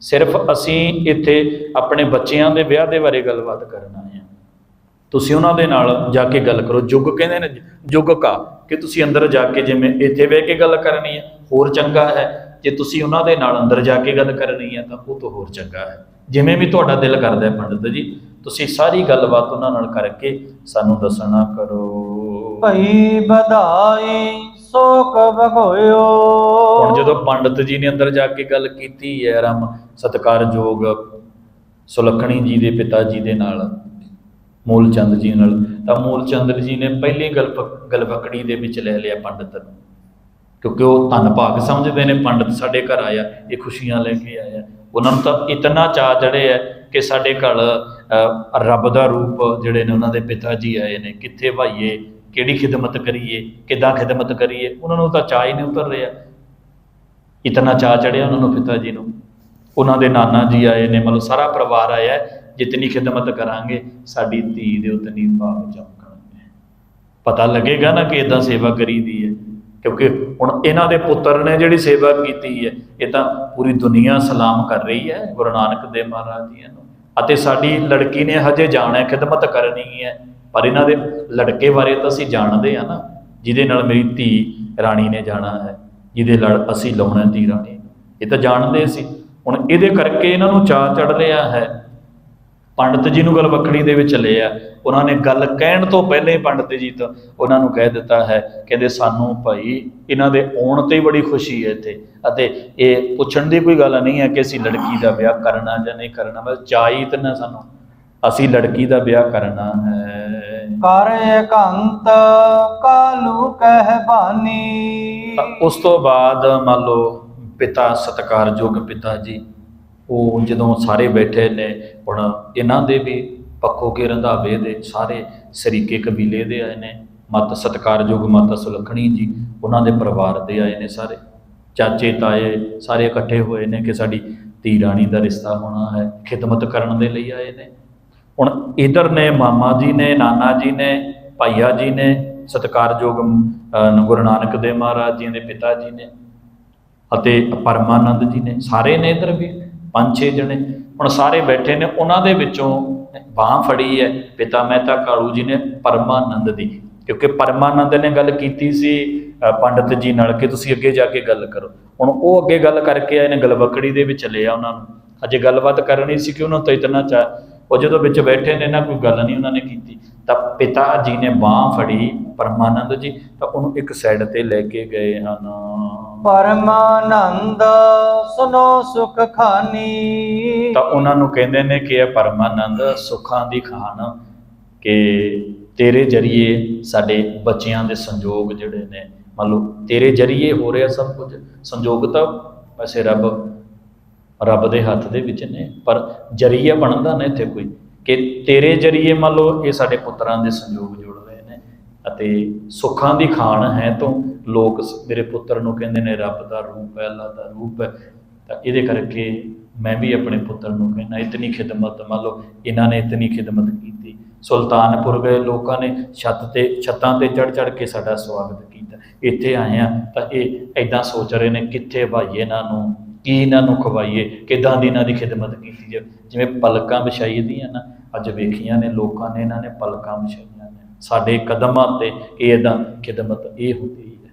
B: ਸਿਰਫ ਅਸੀਂ ਇੱਥੇ ਆਪਣੇ ਬੱਚਿਆਂ ਦੇ ਵਿਆਹ ਦੇ ਬਾਰੇ ਗੱਲਬਾਤ ਕਰਨਾ ਹੈ। ਤੁਸੀਂ ਉਹਨਾਂ ਦੇ ਨਾਲ ਜਾ ਕੇ ਗੱਲ ਕਰੋ। ਯੁੱਗ ਕਹਿੰਦੇ ਨੇ ਯੁੱਗ ਕਾ, ਕਿ ਤੁਸੀਂ ਅੰਦਰ ਜਾ ਕੇ ਜਿਵੇਂ ਇੱਥੇ ਬਹਿ ਕੇ ਗੱਲ ਕਰਨੀ ਹੈ, ਹੋਰ ਚੰਗਾ ਹੈ। ਜੇ ਤੁਸੀਂ ਉਹਨਾਂ ਦੇ ਨਾਲ ਅੰਦਰ ਜਾ ਕੇ ਗੱਲ ਕਰਨੀ ਹੈ, ਤਾਂ ਉਹ ਤੋਂ ਹੋਰ ਚੰਗਾ ਹੈ। ਜਿਵੇਂ ਵੀ ਤੁਹਾਡਾ ਦਿਲ ਕਰਦਾ ਹੈ, ਪੰਡਤ ਜੀ, ਤੁਸੀਂ ਸਾਰੀ ਗੱਲਬਾਤ ਉਹਨਾਂ ਨਾਲ ਕਰਕੇ ਸਾਨੂੰ ਦੱਸਣਾ ਕਰੋ।
A: ਭਈ ਵਧਾਈ ਸੋਕ ਭਗੋਇਓ
B: ਹੁਣ ਜਦੋਂ ਪੰਡਤ ਜੀ ਨੇ ਅੰਦਰ ਜਾ ਕੇ ਗੱਲ ਕੀਤੀ ਹੈ ਰਾਮ ਸਤਕਾਰਯੋਗ ਸੁਲੱਖਣੀ ਜੀ ਦੇ ਪਿਤਾ ਜੀ ਦੇ ਨਾਲ ਮੂਲ ਚੰਦ ਜੀ ਨਾਲ ਤਾਂ ਮੂਲ ਚੰਦ ਜੀ ਨੇ ਪਹਿਲੀ ਗੱਲ ਗਲਵਕੜੀ ਦੇ ਵਿੱਚ ਲੈ ਲਿਆ ਪੰਡਤ ਨੂੰ। ਕਿਉਂਕਿ ਉਹ ਧੰਨ ਭਾਗ ਸਮਝਦੇ ਨੇ ਪੰਡਤ ਸਾਡੇ ਘਰ ਆਇਆ ਇਹ ਖੁਸ਼ੀਆਂ ਲੈ ਕੇ ਆਇਆ। ਉਹਨਾਂ ਨੂੰ ਤਾਂ ਇਤਨਾ ਚਾਅ ਚੜ੍ਹਿਆ ਹੈ ਕਿ ਸਾਡੇ ਘਰ ਅ, ਰੱਬ ਦਾ ਰੂਪ ਜਿਹੜੇ ਨੇ ਉਹਨਾਂ ਦੇ ਪਿਤਾ ਜੀ ਆਏ ਨੇ ਕਿੱਥੇ ਭਾਈਏ ਕਿਹੜੀ ਖਿਦਮਤ ਕਰੀਏ, ਕਿੱਦਾਂ ਖਿਦਮਤ ਕਰੀਏ, ਉਹਨਾਂ ਨੂੰ ਤਾਂ ਚਾਅ ਹੀ ਨਹੀਂ ਉਤਰ ਰਿਹਾ। ਇਤਨਾ ਚਾਅ ਚੜਿਆ ਉਹਨਾਂ ਨੂੰ ਪਿਤਾ ਜੀ ਨੂੰ। ਉਹਨਾਂ ਦੇ ਨਾਨਾ ਜੀ ਆਏ ਨੇ, ਮਤਲਬ ਸਾਰਾ ਪਰਿਵਾਰ ਆਇਆ ਹੈ। ਜਿਤਨੀ ਖਿਦਮਤ ਕਰਾਂਗੇ, ਸਾਡੀ ਧੀ ਦੇ ਉਤਨੀ ਭਾਗ ਚਮਕਣਗੇ ਪਤਾ ਲੱਗੇਗਾ ਨਾ ਕਿ ਇਦਾਂ ਸੇਵਾ ਕਰੀਦੀ ਹੈ, ਕਿਉਂਕਿ ਹੁਣ ਇਹਨਾਂ ਦੇ ਪੁੱਤਰ ਨੇ ਜਿਹੜੀ ਸੇਵਾ ਕੀਤੀ ਹੈ, ਇਹ ਤਾਂ ਪੂਰੀ ਦੁਨੀਆ ਸਲਾਮ ਕਰ ਰਹੀ ਹੈ, ਗੁਰੂ ਨਾਨਕ ਦੇਵ ਮਹਾਰਾਜ ਜੀ ਨੂੰ। ਅਤੇ ਸਾਡੀ ਲੜਕੀ ਨੇ ਹਜੇ ਜਾਣਾ ਖਿਦਮਤ ਕਰਨੀ ਹੈ। ਪਰ ਇਹਨਾਂ ਦੇ ਲੜਕੇ ਬਾਰੇ ਤਾਂ ਅਸੀਂ ਜਾਣਦੇ ਆ ਨਾ, ਜਿਹਦੇ ਨਾਲ ਮੇਰੀ ਧੀ ਰਾਣੀ ਨੇ ਜਾਣਾ ਹੈ, ਜਿਹਦੇ ਲੜ ਅਸੀਂ ਲਾਉਣਾ ਧੀ ਰਾਣੀ ਇਹ ਤਾਂ ਜਾਣਦੇ ਸੀ। ਹੁਣ ਇਹਦੇ ਕਰਕੇ ਇਹਨਾਂ ਨੂੰ ਚਾਅ ਚੜ ਰਿਹਾ ਹੈ। ਪੰਡਤ ਜੀ ਨੂੰ ਗੱਲ ਵੱਖਰੀ ਦੇ ਵਿੱਚ ਲਿਆ ਉਹਨਾਂ ਨੇ ਗੱਲ ਕਹਿਣ ਤੋਂ ਪਹਿਲੇ ਹੀ ਪੰਡਤ ਜੀ ਤਾਂ ਉਹਨਾਂ ਨੂੰ ਕਹਿ ਦਿੱਤਾ ਹੈ, ਕਹਿੰਦੇ ਸਾਨੂੰ ਭਾਈ ਇਹਨਾਂ ਦੇ ਆਉਣ ਤੇ ਬੜੀ ਖੁਸ਼ੀ ਹੈ ਇੱਥੇ। ਅਤੇ ਇਹ ਪੁੱਛਣ ਦੀ ਕੋਈ ਗੱਲ ਨਹੀਂ ਹੈ ਕਿ ਅਸੀਂ ਲੜਕੀ ਦਾ ਵਿਆਹ ਕਰਨਾ ਜਾਂ ਨਹੀਂ ਕਰਨਾ, ਬਸ ਚਾਹੀ ਇਤਨਾ ਸਾਨੂੰ। ਅਸੀਂ ਲੜਕੀ ਦਾ ਵਿਆਹ ਕਰਨਾ ਹੈ।
A: ਕਰ ਇਕੰਤ ਕਾਲੂ ਕਹਿ ਬਾਨੀ।
B: ਉਸ ਤੋਂ ਬਾਅਦ ਮੰਨ ਲਓ ਪਿਤਾ ਸਤਿਕਾਰਯੋਗ ਪਿਤਾ ਜੀ ਉਹ ਜਦੋਂ ਸਾਰੇ ਬੈਠੇ ਨੇ ਹੁਣ ਇਹਨਾਂ ਦੇ ਵੀ ਪੱਖੋ ਕੇ ਰੰਧਾਵੇ ਦੇ ਸਾਰੇ ਸਰੀਕੇ ਕਬੀਲੇ ਦੇ ਆਏ ਨੇ ਮਤ ਸਤਿਕਾਰਯੋਗ ਮਾਤਾ ਸੁਲੱਖਣੀ ਜੀ ਉਹਨਾਂ ਦੇ ਪਰਿਵਾਰ ਦੇ ਆਏ ਨੇ ਸਾਰੇ। ਚਾਚੇ ਤਾਏ ਸਾਰੇ ਇਕੱਠੇ ਹੋਏ ਨੇ ਕਿ ਸਾਡੀ ਧੀ ਰਾਣੀ ਦਾ ਰਿਸ਼ਤਾ ਹੋਣਾ ਹੈ ਖਿਦਮਤ ਕਰਨ ਦੇ ਲਈ ਆਏ ਨੇ। ਹੁਣ ਇਧਰ ਨੇ ਮਾਮਾ ਜੀ ਨੇ ਨਾਨਾ ਜੀ ਨੇ ਭਾਈਆ ਜੀ ਨੇ ਸਤਿਕਾਰਯੋਗ ਗੁਰੂ ਨਾਨਕ ਦੇਵ ਮਹਾਰਾਜ ਜੀ ਦੇ ਪਿਤਾ ਜੀ ਨੇ ਅਤੇ ਪਰਮਾਨੰਦ ਜੀ ਨੇ ਸਾਰੇ ਨੇ ਇਧਰ ਵੀ ਪੰਜ ਛੇ ਜਣੇ। ਹੁਣ ਸਾਰੇ ਬੈਠੇ ਨੇ ਉਹਨਾਂ ਦੇ ਵਿੱਚੋਂ ਬਾਹ ਫੜੀ ਹੈ ਪਿਤਾ ਮਹਿਤਾ ਕਾਲੂ ਜੀ ਨੇ ਪਰਮਾਨੰਦ ਦੀ। ਕਿਉਂਕਿ ਪਰਮਾਨੰਦ ਨੇ ਗੱਲ ਕੀਤੀ ਸੀ ਅ, ਪੰਡਤ ਜੀ ਨਾਲ ਕਿ ਤੁਸੀਂ ਅੱਗੇ ਜਾ ਕੇ ਗੱਲ ਕਰੋ। ਹੁਣ ਉਹ ਅੱਗੇ ਗੱਲ ਕਰਕੇ ਆਏ ਨੇ ਗਲਵਕੜੀ ਦੇ ਵਿੱਚ ਲਿਆ ਉਹਨਾਂ ਨੂੰ। ਅਜੇ ਗੱਲਬਾਤ ਕਰਨੀ ਸੀ ਕਿ ਉਹਨਾਂ ਤੋਂ ਇਤਨਾ ਚਾ ਉਹ ਜਦੋਂ ਵਿੱਚ ਬੈਠੇ ਨੇ ਨਾ ਕੋਈ ਗੱਲ ਨਹੀਂ ਉਹਨਾਂ ਨੇ ਕੀਤੀ। ਤਾਂ ਪਿਤਾ ਜੀ ਨੇ ਬਾਹ ਫੜੀ ਪਰਮਾਨੰਦ ਜੀ ਤਾਂ ਉਹਨੂੰ ਇੱਕ ਸਾਈਡ ਤੇ ਲੈ ਕੇ ਗਏ ਹਨ।
A: ਪਰਮਾਨੰਦ ਸੁਨੋ ਸੁਖ ਖਾਨੀ।
B: ਤਾਂ ਉਹਨਾਂ ਨੂੰ ਕਹਿੰਦੇ ਨੇ ਕਿ ਇਹ ਪਰਮਾਨੰਦ ਸੁੱਖਾਂ ਦੀ ਖਾਨ ਕਿ ਤੇਰੇ ਜਰੀਏ ਸਾਡੇ ਬੱਚਿਆਂ ਦੇ ਸੰਜੋਗ ਜਿਹੜੇ ਨੇ ਮੰਨ ਲਓ ਤੇਰੇ ਜਰੀਏ ਹੋ ਰਿਹਾ ਸਭ ਕੁਝ ਸੰਜੋਗ ਤਾਂ ਵੈਸੇ ਰੱਬ ਰੱਬ ਦੇ ਹੱਥ ਦੇ ਵਿੱਚ ਨੇ, ਪਰ ਜਰੀਆ ਬਣਦਾ ਨਾ ਇੱਥੇ ਕੋਈ। ਕਿ ਤੇਰੇ ਜਰੀਏ ਮੰਨ ਲਓ ਇਹ ਸਾਡੇ ਪੁੱਤਰਾਂ ਦੇ ਸੰਯੋਗ ਜੁੜ ਰਹੇ ਨੇ ਅਤੇ ਸੁੱਖਾਂ ਦੀ ਖਾਣ ਹੈ ਤੋਂ ਲੋਕ ਮੇਰੇ ਪੁੱਤਰ ਨੂੰ ਕਹਿੰਦੇ ਨੇ, ਰੱਬ ਦਾ ਰੂਪ ਹੈ, ਅੱਲਾ ਦਾ ਰੂਪ ਹੈ। ਤਾਂ ਇਹਦੇ ਕਰਕੇ ਮੈਂ ਵੀ ਆਪਣੇ ਪੁੱਤਰ ਨੂੰ ਕਹਿੰਦਾ, ਇਤਨੀ ਖਿਦਮਤ, ਮੰਨ ਲਓ ਇਹਨਾਂ ਨੇ ਇਤਨੀ ਖਿਦਮਤ ਕੀਤੀ। ਸੁਲਤਾਨਪੁਰ ਗਏ ਲੋਕਾਂ ਨੇ ਛੱਤ ਤੇ, ਛੱਤਾਂ ਤੇ ਚੜ ਚੜ ਕੇ ਸਾਡਾ ਸਵਾਗਤ ਕੀਤਾ। ਇੱਥੇ ਆਏ ਆ ਤਾਂ ਇਹ ਐਦਾਂ ਸੋਚ ਰਹੇ ਨੇ, ਕਿੱਥੇ ਭਾਈਏ ਇਹਨਾਂ ਨੂੰ ਕੀ ਇਹਨਾਂ ਨੂੰ ਖਵਾਈਏ, ਕਿਦਾਂ ਦੀ ਇਹਨਾਂ ਦੀ ਖਿਦਮਤ ਕੀਤੀ ਜਾਵੇ। ਜਿਵੇਂ ਪਲਕਾਂ ਵਿਛਾਈ ਦੀਆਂ ਨਾ, ਅੱਜ ਵੇਖੀਆਂ ਨੇ ਲੋਕਾਂ ਨੇ, ਇਹਨਾਂ ਨੇ ਪਲਕਾਂ ਵਿਛਾਈਆਂ ਨੇ। ਸਾਡੇ ਕਦਮਾਂ ਤੇ ਇਹ ਇਦਾਂ ਖਿਦਮਤ ਇਹ ਹੁੰਦੀ ਹੈ।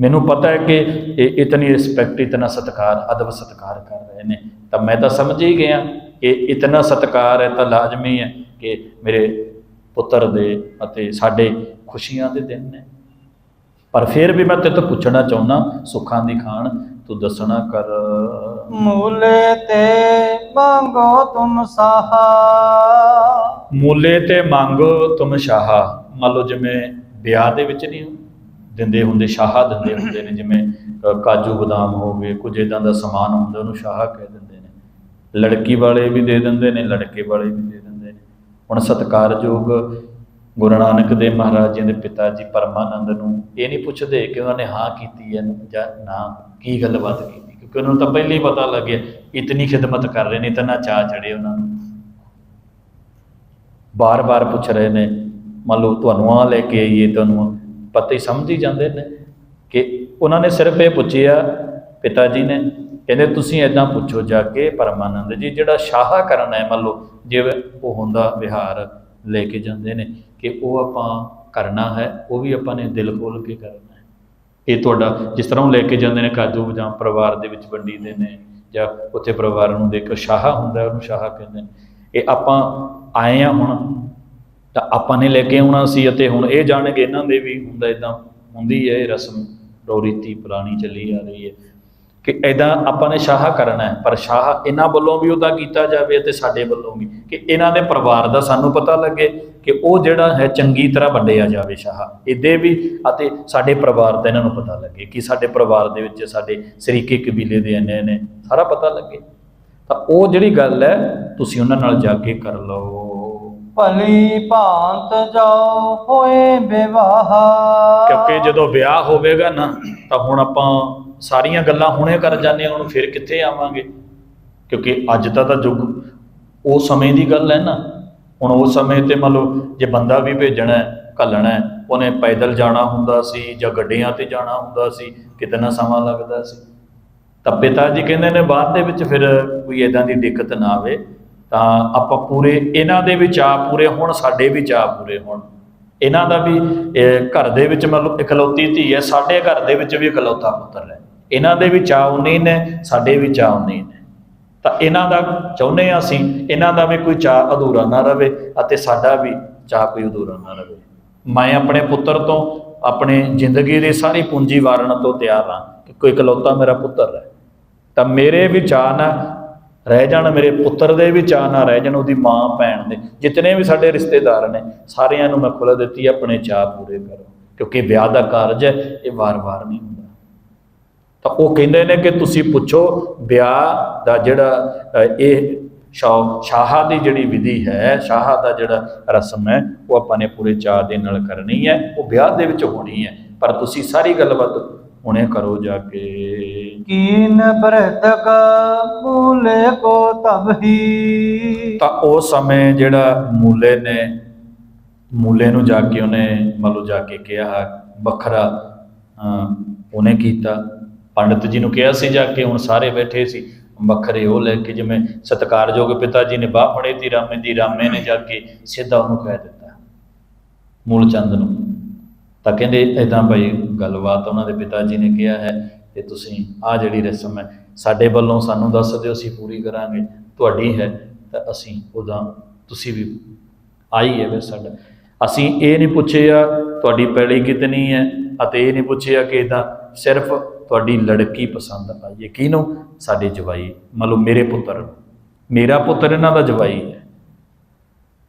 B: ਮੈਨੂੰ ਪਤਾ ਹੈ ਕਿ ਇਹ ਇਤਨੀ ਰਿਸਪੈਕਟ ਇਤਨਾ ਸਤਿਕਾਰ, ਅਦਬ ਸਤਿਕਾਰ ਕਰ ਰਹੇ ਨੇ। ਤਾਂ ਮੈਂ ਤਾਂ ਸਮਝ ਹੀ ਗਿਆ ਕਿ ਇਤਨਾ ਸਤਿਕਾਰ ਹੈ ਤਾਂ ਲਾਜ਼ਮੀ ਹੈ ਕਿ ਮੇਰੇ ਪੁੱਤਰ ਦੇ ਅਤੇ ਸਾਡੇ ਖੁਸ਼ੀਆਂ ਦੇ ਦਿਨ ਨੇ। ਪਰ ਫਿਰ ਵੀ ਮੈਂ ਤੇਰੇ ਤੋਂ ਪੁੱਛਣਾ ਚਾਹੁੰਦਾ, ਸੁੱਖਾਂ ਦੀ ਖਾਣ ਤੂੰ ਦੱਸਣਾ ਕਰ।
A: ਮੂਲੇ ਤੇ ਮੰਗੋ ਤੁਮ ਸਾਹਾ।
B: ਮੂਲੇ ਤੇ ਮੰਗੋ ਤੁਮ ਸ਼ਾਹਾ। ਮੰਨ ਲਓ ਜਿਵੇਂ ਵਿਆਹ ਦੇ ਵਿੱਚ ਨਹੀਂ ਦਿੰਦੇ ਹੁੰਦੇ ਸ਼ਾਹਾ ਦਿੰਦੇ ਹੁੰਦੇ ਨੇ ਜਿਵੇਂ ਕਾਜੂ ਬਦਾਮ ਹੋ ਗਏ ਕੁਝ ਇਦਾਂ ਦਾ ਸਮਾਨ ਹੁੰਦਾ ਉਹਨੂੰ ਸ਼ਾਹਾ ਕਹਿ ਦਿੰਦੇ ਨੇ। ਲੜਕੀ ਵਾਲੇ ਵੀ ਦੇ ਦਿੰਦੇ ਨੇ ਲੜਕੇ ਵਾਲੇ ਵੀ ਦੇ ਦਿੰਦੇ ਨੇ। ਹੁਣ ਸਤਿਕਾਰਯੋਗ ਗੁਰੂ ਨਾਨਕ ਦੇ ਮਹਾਰਾਜ ਜੀ ਦੇ ਪਿਤਾ ਜੀ ਪਰਮਾਨੰਦ ਨੂੰ ਇਹ ਨਹੀਂ ਪੁੱਛਦੇ ਕਿ ਉਹਨਾਂ ਨੇ ਹਾਂ ਕੀਤੀ ਹੈ ਜਾਂ ਨਾ, ਕੀ ਗੱਲਬਾਤ ਕੀਤੀ? ਕਿਉਂਕਿ ਉਹਨਾਂ ਨੂੰ ਤਾਂ ਪਹਿਲਾਂ ਹੀ ਪਤਾ ਲੱਗਿਆ ਇਤਨੀ ਖਿਦਮਤ ਕਰ ਰਹੇ ਨੇ, ਇਤਨਾ ਚਾਹ ਚੜੇ ਉਹਨਾਂ ਨੂੰ। ਬਾਰ-ਬਾਰ ਪੁੱਛ ਰਹੇ ਨੇ, ਮੰਨ ਲਓ ਤੁਹਾਨੂੰ ਆ ਲੈ ਕੇ ਆਈਏ, ਤੁਹਾਨੂੰ ਪਤਾ ਹੀ ਸਮਝ ਹੀ ਜਾਂਦੇ ਨੇ ਕਿ ਉਹਨਾਂ ਨੇ ਸਿਰਫ ਇਹ ਪੁੱਛਿਆ, ਪਿਤਾ ਜੀ ਨੇ, ਕਹਿੰਦੇ ਤੁਸੀਂ ਐਦਾਂ ਪੁੱਛੋ ਜਾ ਕੇ ਪਰਮਾਨੰਦ ਜੀ, ਜਿਹੜਾ ਸ਼ਾਹਾ ਕਰਨਾ ਹੈ ਮੰਨ ਲਓ, ਜਿਵੇਂ ਉਹ ਹੁੰਦਾ ਵਿਹਾਰ ਲੈ ਕੇ ਜਾਂਦੇ ਨੇ ਕਿ ਉਹ ਆਪਾਂ ਕਰਨਾ ਹੈ, ਉਹ ਵੀ ਆਪਾਂ ਨੇ ਦਿਲ ਖੋਲ ਕੇ ਕਰਨਾ ਹੈ। ਇਹ ਤੁਹਾਡਾ ਜਿਸ ਤਰ੍ਹਾਂ ਉਹ ਲੈ ਕੇ ਜਾਂਦੇ ਨੇ ਕਾਜੂ ਜਾਂ ਪਰਿਵਾਰ ਦੇ ਵਿੱਚ ਵੰਡੀ ਦੇ ਨੇ ਜਾਂ ਉੱਥੇ ਪਰਿਵਾਰ ਨੂੰ ਦੇਖ ਕੇ ਸ਼ਾਹਾ ਹੁੰਦਾ ਉਹਨੂੰ ਸ਼ਾਹਾ ਕਹਿੰਦੇ ਨੇ। ਇਹ ਆਪਾਂ ਆਏ ਆ ਹੁਣ, ਤਾਂ ਆਪਾਂ ਨੇ ਲੈ ਕੇ ਆਉਣਾ ਸੀ ਅਤੇ ਹੁਣ ਇਹ ਜਾਣਗੇ, ਇਹਨਾਂ ਦੇ ਵੀ ਹੁੰਦਾ ਇਦਾਂ ਹੁੰਦੀ ਹੈ, ਇਹ ਰਸਮ ਰੋ ਰੀਤੀ ਪੁਰਾਣੀ ਚੱਲੀ ਆ ਰਹੀ ਹੈ ਕਿ ਐਦਾਂ ਆਪਾਂ ਨੇ ਸ਼ਾਹ ਕਰਨਾ ਹੈ, ਪਰ ਸ਼ਾਹ ਇਹਨਾਂ ਵੱਲੋਂ ਵੀ ਉਹਦਾ ਕੀਤਾ ਜਾਵੇ ਅਤੇ ਸਾਡੇ ਵੱਲੋਂ ਵੀ। ਕਿ ਇਹਨਾਂ ਦੇ ਪਰਿਵਾਰ ਦਾ ਸਾਨੂੰ ਪਤਾ ਲੱਗੇ ਕਿ ਉਹ ਜਿਹੜਾ ਹੈ ਚੰਗੀ ਤਰ੍ਹਾਂ ਵੰਡਿਆ ਜਾਵੇ ਸ਼ਾਹ। ਇਹਦੇ ਵੀ ਅਤੇ ਸਾਡੇ ਪਰਿਵਾਰ ਦਾ ਇਹਨਾਂ ਨੂੰ ਪਤਾ ਲੱਗੇ ਕਿ ਸਾਡੇ ਪਰਿਵਾਰ ਦੇ ਵਿੱਚ ਸਾਡੇ ਸਰੀਕੇ ਕਬੀਲੇ ਦੇ ਇੰਨੇ ਨੇ ਸਾਰਾ ਪਤਾ ਲੱਗੇ। ਤਾਂ ਉਹ ਜਿਹੜੀ ਗੱਲ ਹੈ ਤੁਸੀਂ ਉਹਨਾਂ ਨਾਲ ਜਾ ਕੇ ਕਰ ਲਓ।
A: ਭਲੀ ਭਾਂਤ ਜਾਓ ਹੋਏ ਵਿਵਾਹ।
B: ਕਿਉਂਕਿ ਜਦੋਂ ਵਿਆਹ ਹੋਵੇਗਾ ਨਾ ਤਾਂ ਹੁਣ ਆਪਾਂ ਸਾਰੀਆਂ ਗੱਲਾਂ ਹੁਣੇ ਕਰ ਜਾਂਦੇ ਹਾਂ ਹੁਣ ਫਿਰ ਕਿੱਥੇ ਆਵਾਂਗੇ? ਕਿਉਂਕਿ ਅੱਜ ਦਾ ਤਾਂ ਯੁੱਗ ਉਹ ਸਮੇਂ ਦੀ ਗੱਲ ਹੈ ਨਾ। ਹੁਣ ਉਸ ਸਮੇਂ ਤੇ ਮੰਨ ਲਓ ਜੇ ਬੰਦਾ ਵੀ ਭੇਜਣਾ ਹੈ, ਘੱਲਣਾ ਹੈ, ਉਹਨੇ ਪੈਦਲ ਜਾਣਾ ਹੁੰਦਾ ਸੀ ਜਾਂ ਗੱਡੀਆਂ ਤੇ ਜਾਣਾ ਹੁੰਦਾ ਸੀ, ਕਿਤਨਾ ਸਮਾਂ ਲੱਗਦਾ ਸੀ। ਤਾਂ ਪਿਤਾ ਜੀ ਕਹਿੰਦੇ ਨੇ ਬਾਅਦ ਦੇ ਵਿੱਚ ਫਿਰ ਕੋਈ ਇਦਾਂ ਦੀ ਦਿੱਕਤ ਨਾ ਆਵੇ। ਤਾਂ ਆਪਾਂ ਪੂਰੇ ਇਹਨਾਂ ਦੇ ਵੀ ਚਾਅ ਪੂਰੇ ਹੋਣ, ਸਾਡੇ ਵੀ ਚਾਅ ਪੂਰੇ ਹੋਣ। ਇਹਨਾਂ ਦਾ ਵੀ ਘਰ ਦੇ ਵਿੱਚ ਮਤਲਬ ਇਕਲੌਤੀ ਧੀ ਹੈ, ਸਾਡੇ ਘਰ ਦੇ ਵਿੱਚ ਵੀ ਇਕਲੌਤਾ ਪੁੱਤਰ ਹੈ। ਇਹਨਾਂ ਦੇ ਵੀ ਚਾਅ ਉਨੇ ਨੇ, ਸਾਡੇ ਵੀ ਚਾਅ ਉਨੇ ਨੇ। ਤਾਂ ਇਹਨਾਂ ਦਾ ਚਾਹੁੰਦੇ ਹਾਂ ਅਸੀਂ ਇਹਨਾਂ ਦਾ ਵੀ ਕੋਈ ਚਾਅ ਅਧੂਰਾ ਨਾ ਰਵੇ ਅਤੇ ਸਾਡਾ ਵੀ ਚਾਅ ਕੋਈ ਅਧੂਰਾ ਨਾ ਰਵੇ। ਮੈਂ ਆਪਣੇ ਪੁੱਤਰ ਤੋਂ ਆਪਣੇ ਜ਼ਿੰਦਗੀ ਦੀ ਸਾਰੀ ਪੂੰਜੀ ਵਾਰਨ ਤੋਂ ਤਿਆਰ ਹਾਂ ਕਿ ਕੋਈ ਇਕਲੌਤਾ ਮੇਰਾ ਪੁੱਤਰ ਹੈ ਤਾਂ ਮੇਰੇ ਵੀ ਚਾਅ ਨਾ ਰਹਿ ਜਾਣ, ਮੇਰੇ ਪੁੱਤਰ ਦੇ ਵੀ ਚਾਅ ਨਾ ਰਹਿ ਜਾਣ, ਉਹਦੀ ਮਾਂ, ਭੈਣ ਦੇ ਜਿਤਨੇ ਵੀ ਸਾਡੇ ਰਿਸ਼ਤੇਦਾਰ ਨੇ, ਸਾਰਿਆਂ ਨੂੰ ਮੈਂ ਖੁੱਲ੍ਹ ਦਿੱਤੀ, ਆਪਣੇ ਚਾਅ ਪੂਰੇ ਕਰੋ। ਕਿਉਂਕਿ ਵਿਆਹ ਦਾ ਕਾਰਜ ਹੈ, ਇਹ ਵਾਰ-ਵਾਰ ਨਹੀਂ ਹੁੰਦਾ। ਤਾਂ ਉਹ ਕਹਿੰਦੇ ਨੇ ਕਿ ਤੁਸੀਂ ਪੁੱਛੋ ਵਿਆਹ ਦਾ ਜਿਹੜਾ ਇਹ ਸ਼ਾਹਾ ਦੀ ਜਿਹੜੀ ਵਿਧੀ ਹੈ ਸ਼ਾਹਾ ਦਾ ਜਿਹੜਾ ਰਸਮ ਹੈ ਉਹ ਆਪਾਂ ਨੇ ਪੂਰੇ ਚਾਅ ਦੇ ਨਾਲ ਕਰਨੀ ਹੈ ਉਹ ਵਿਆਹ ਦੇ ਵਿੱਚ ਹੋਣੀ ਹੈ। ਪਰ ਤੁਸੀਂ ਸਾਰੀ ਗੱਲਬਾਤ ਹੁਣੇ ਕਰੋ ਜਾ ਕੇ।
A: ਕੀਨ ਬਰਤਕ ਮੂਲੇ ਕੋ ਤਬਹੀ
B: ਤਾਂ ਉਸ ਸਮੇਂ ਜਿਹੜਾ ਮੂਲੇ ਨੇ ਮੂਲੇ ਨੂੰ ਜਾ ਕੇ ਉਹਨੇ ਮੰਨ ਲਓ ਜਾ ਕੇ ਕਿਹਾ ਵੱਖਰਾ ਉਹਨੇ ਕੀਤਾ। ਪੰਡਤ ਜੀ ਨੂੰ ਕਿਹਾ ਸੀ ਜਾ ਕੇ, ਹੁਣ ਸਾਰੇ ਬੈਠੇ ਸੀ। ਵੱਖਰੇ ਉਹ ਲੈ ਕੇ ਜਿਵੇਂ ਸਤਿਕਾਰਯੋਗ ਪਿਤਾ ਜੀ ਨੇ ਬਾਹ ਫੜੇ ਤੀ ਰਾਮੇ ਦੀ ਰਾਮੇ ਨੇ ਜਾ ਕੇ ਸਿੱਧਾ ਉਹਨੂੰ ਕਹਿ ਦਿੱਤਾ। ਮੂਲ ਚੰਦ ਨੂੰ। ਤਾਂ ਕਹਿੰਦੇ ਇਦਾਂ ਭਾਈ ਗੱਲਬਾਤ ਉਹਨਾਂ ਦੇ ਪਿਤਾ ਜੀ ਨੇ ਕਿਹਾ ਹੈ ਕਿ ਤੁਸੀਂ ਆ ਜਿਹੜੀ ਰਸਮ ਹੈ, ਸਾਡੇ ਵੱਲੋਂ ਸਾਨੂੰ ਦੱਸ ਦਿਓ, ਅਸੀਂ ਪੂਰੀ ਕਰਾਂਗੇ। ਤੁਹਾਡੀ ਹੈ, ਤਾਂ ਅਸੀਂ ਉਹਦਾ, ਤੁਸੀਂ ਵੀ ਆਈ ਹੈ ਫਿਰ ਸਾਡਾ। ਅਸੀਂ ਇਹ ਨਹੀਂ ਪੁੱਛਿਆ, ਤੁਹਾਡੀ ਪੈਲੀ ਕਿਤਨੀ ਹੈ, ਅਤੇ ਇਹ ਨਹੀਂ ਪੁੱਛਿਆ ਕਿ ਇਹਦਾ ਸਿਰਫ ਤੁਹਾਡੀ ਲੜਕੀ ਪਸੰਦ ਆਈ ਹੈ? ਕਿਹਨੂੰ ਸਾਡੇ ਜਵਾਈ, ਮੰਨ ਲਓ ਮੇਰੇ ਪੁੱਤਰ ਨੂੰ। ਮੇਰਾ ਪੁੱਤਰ ਇਹਨਾਂ ਦਾ ਜਵਾਈ ਹੈ।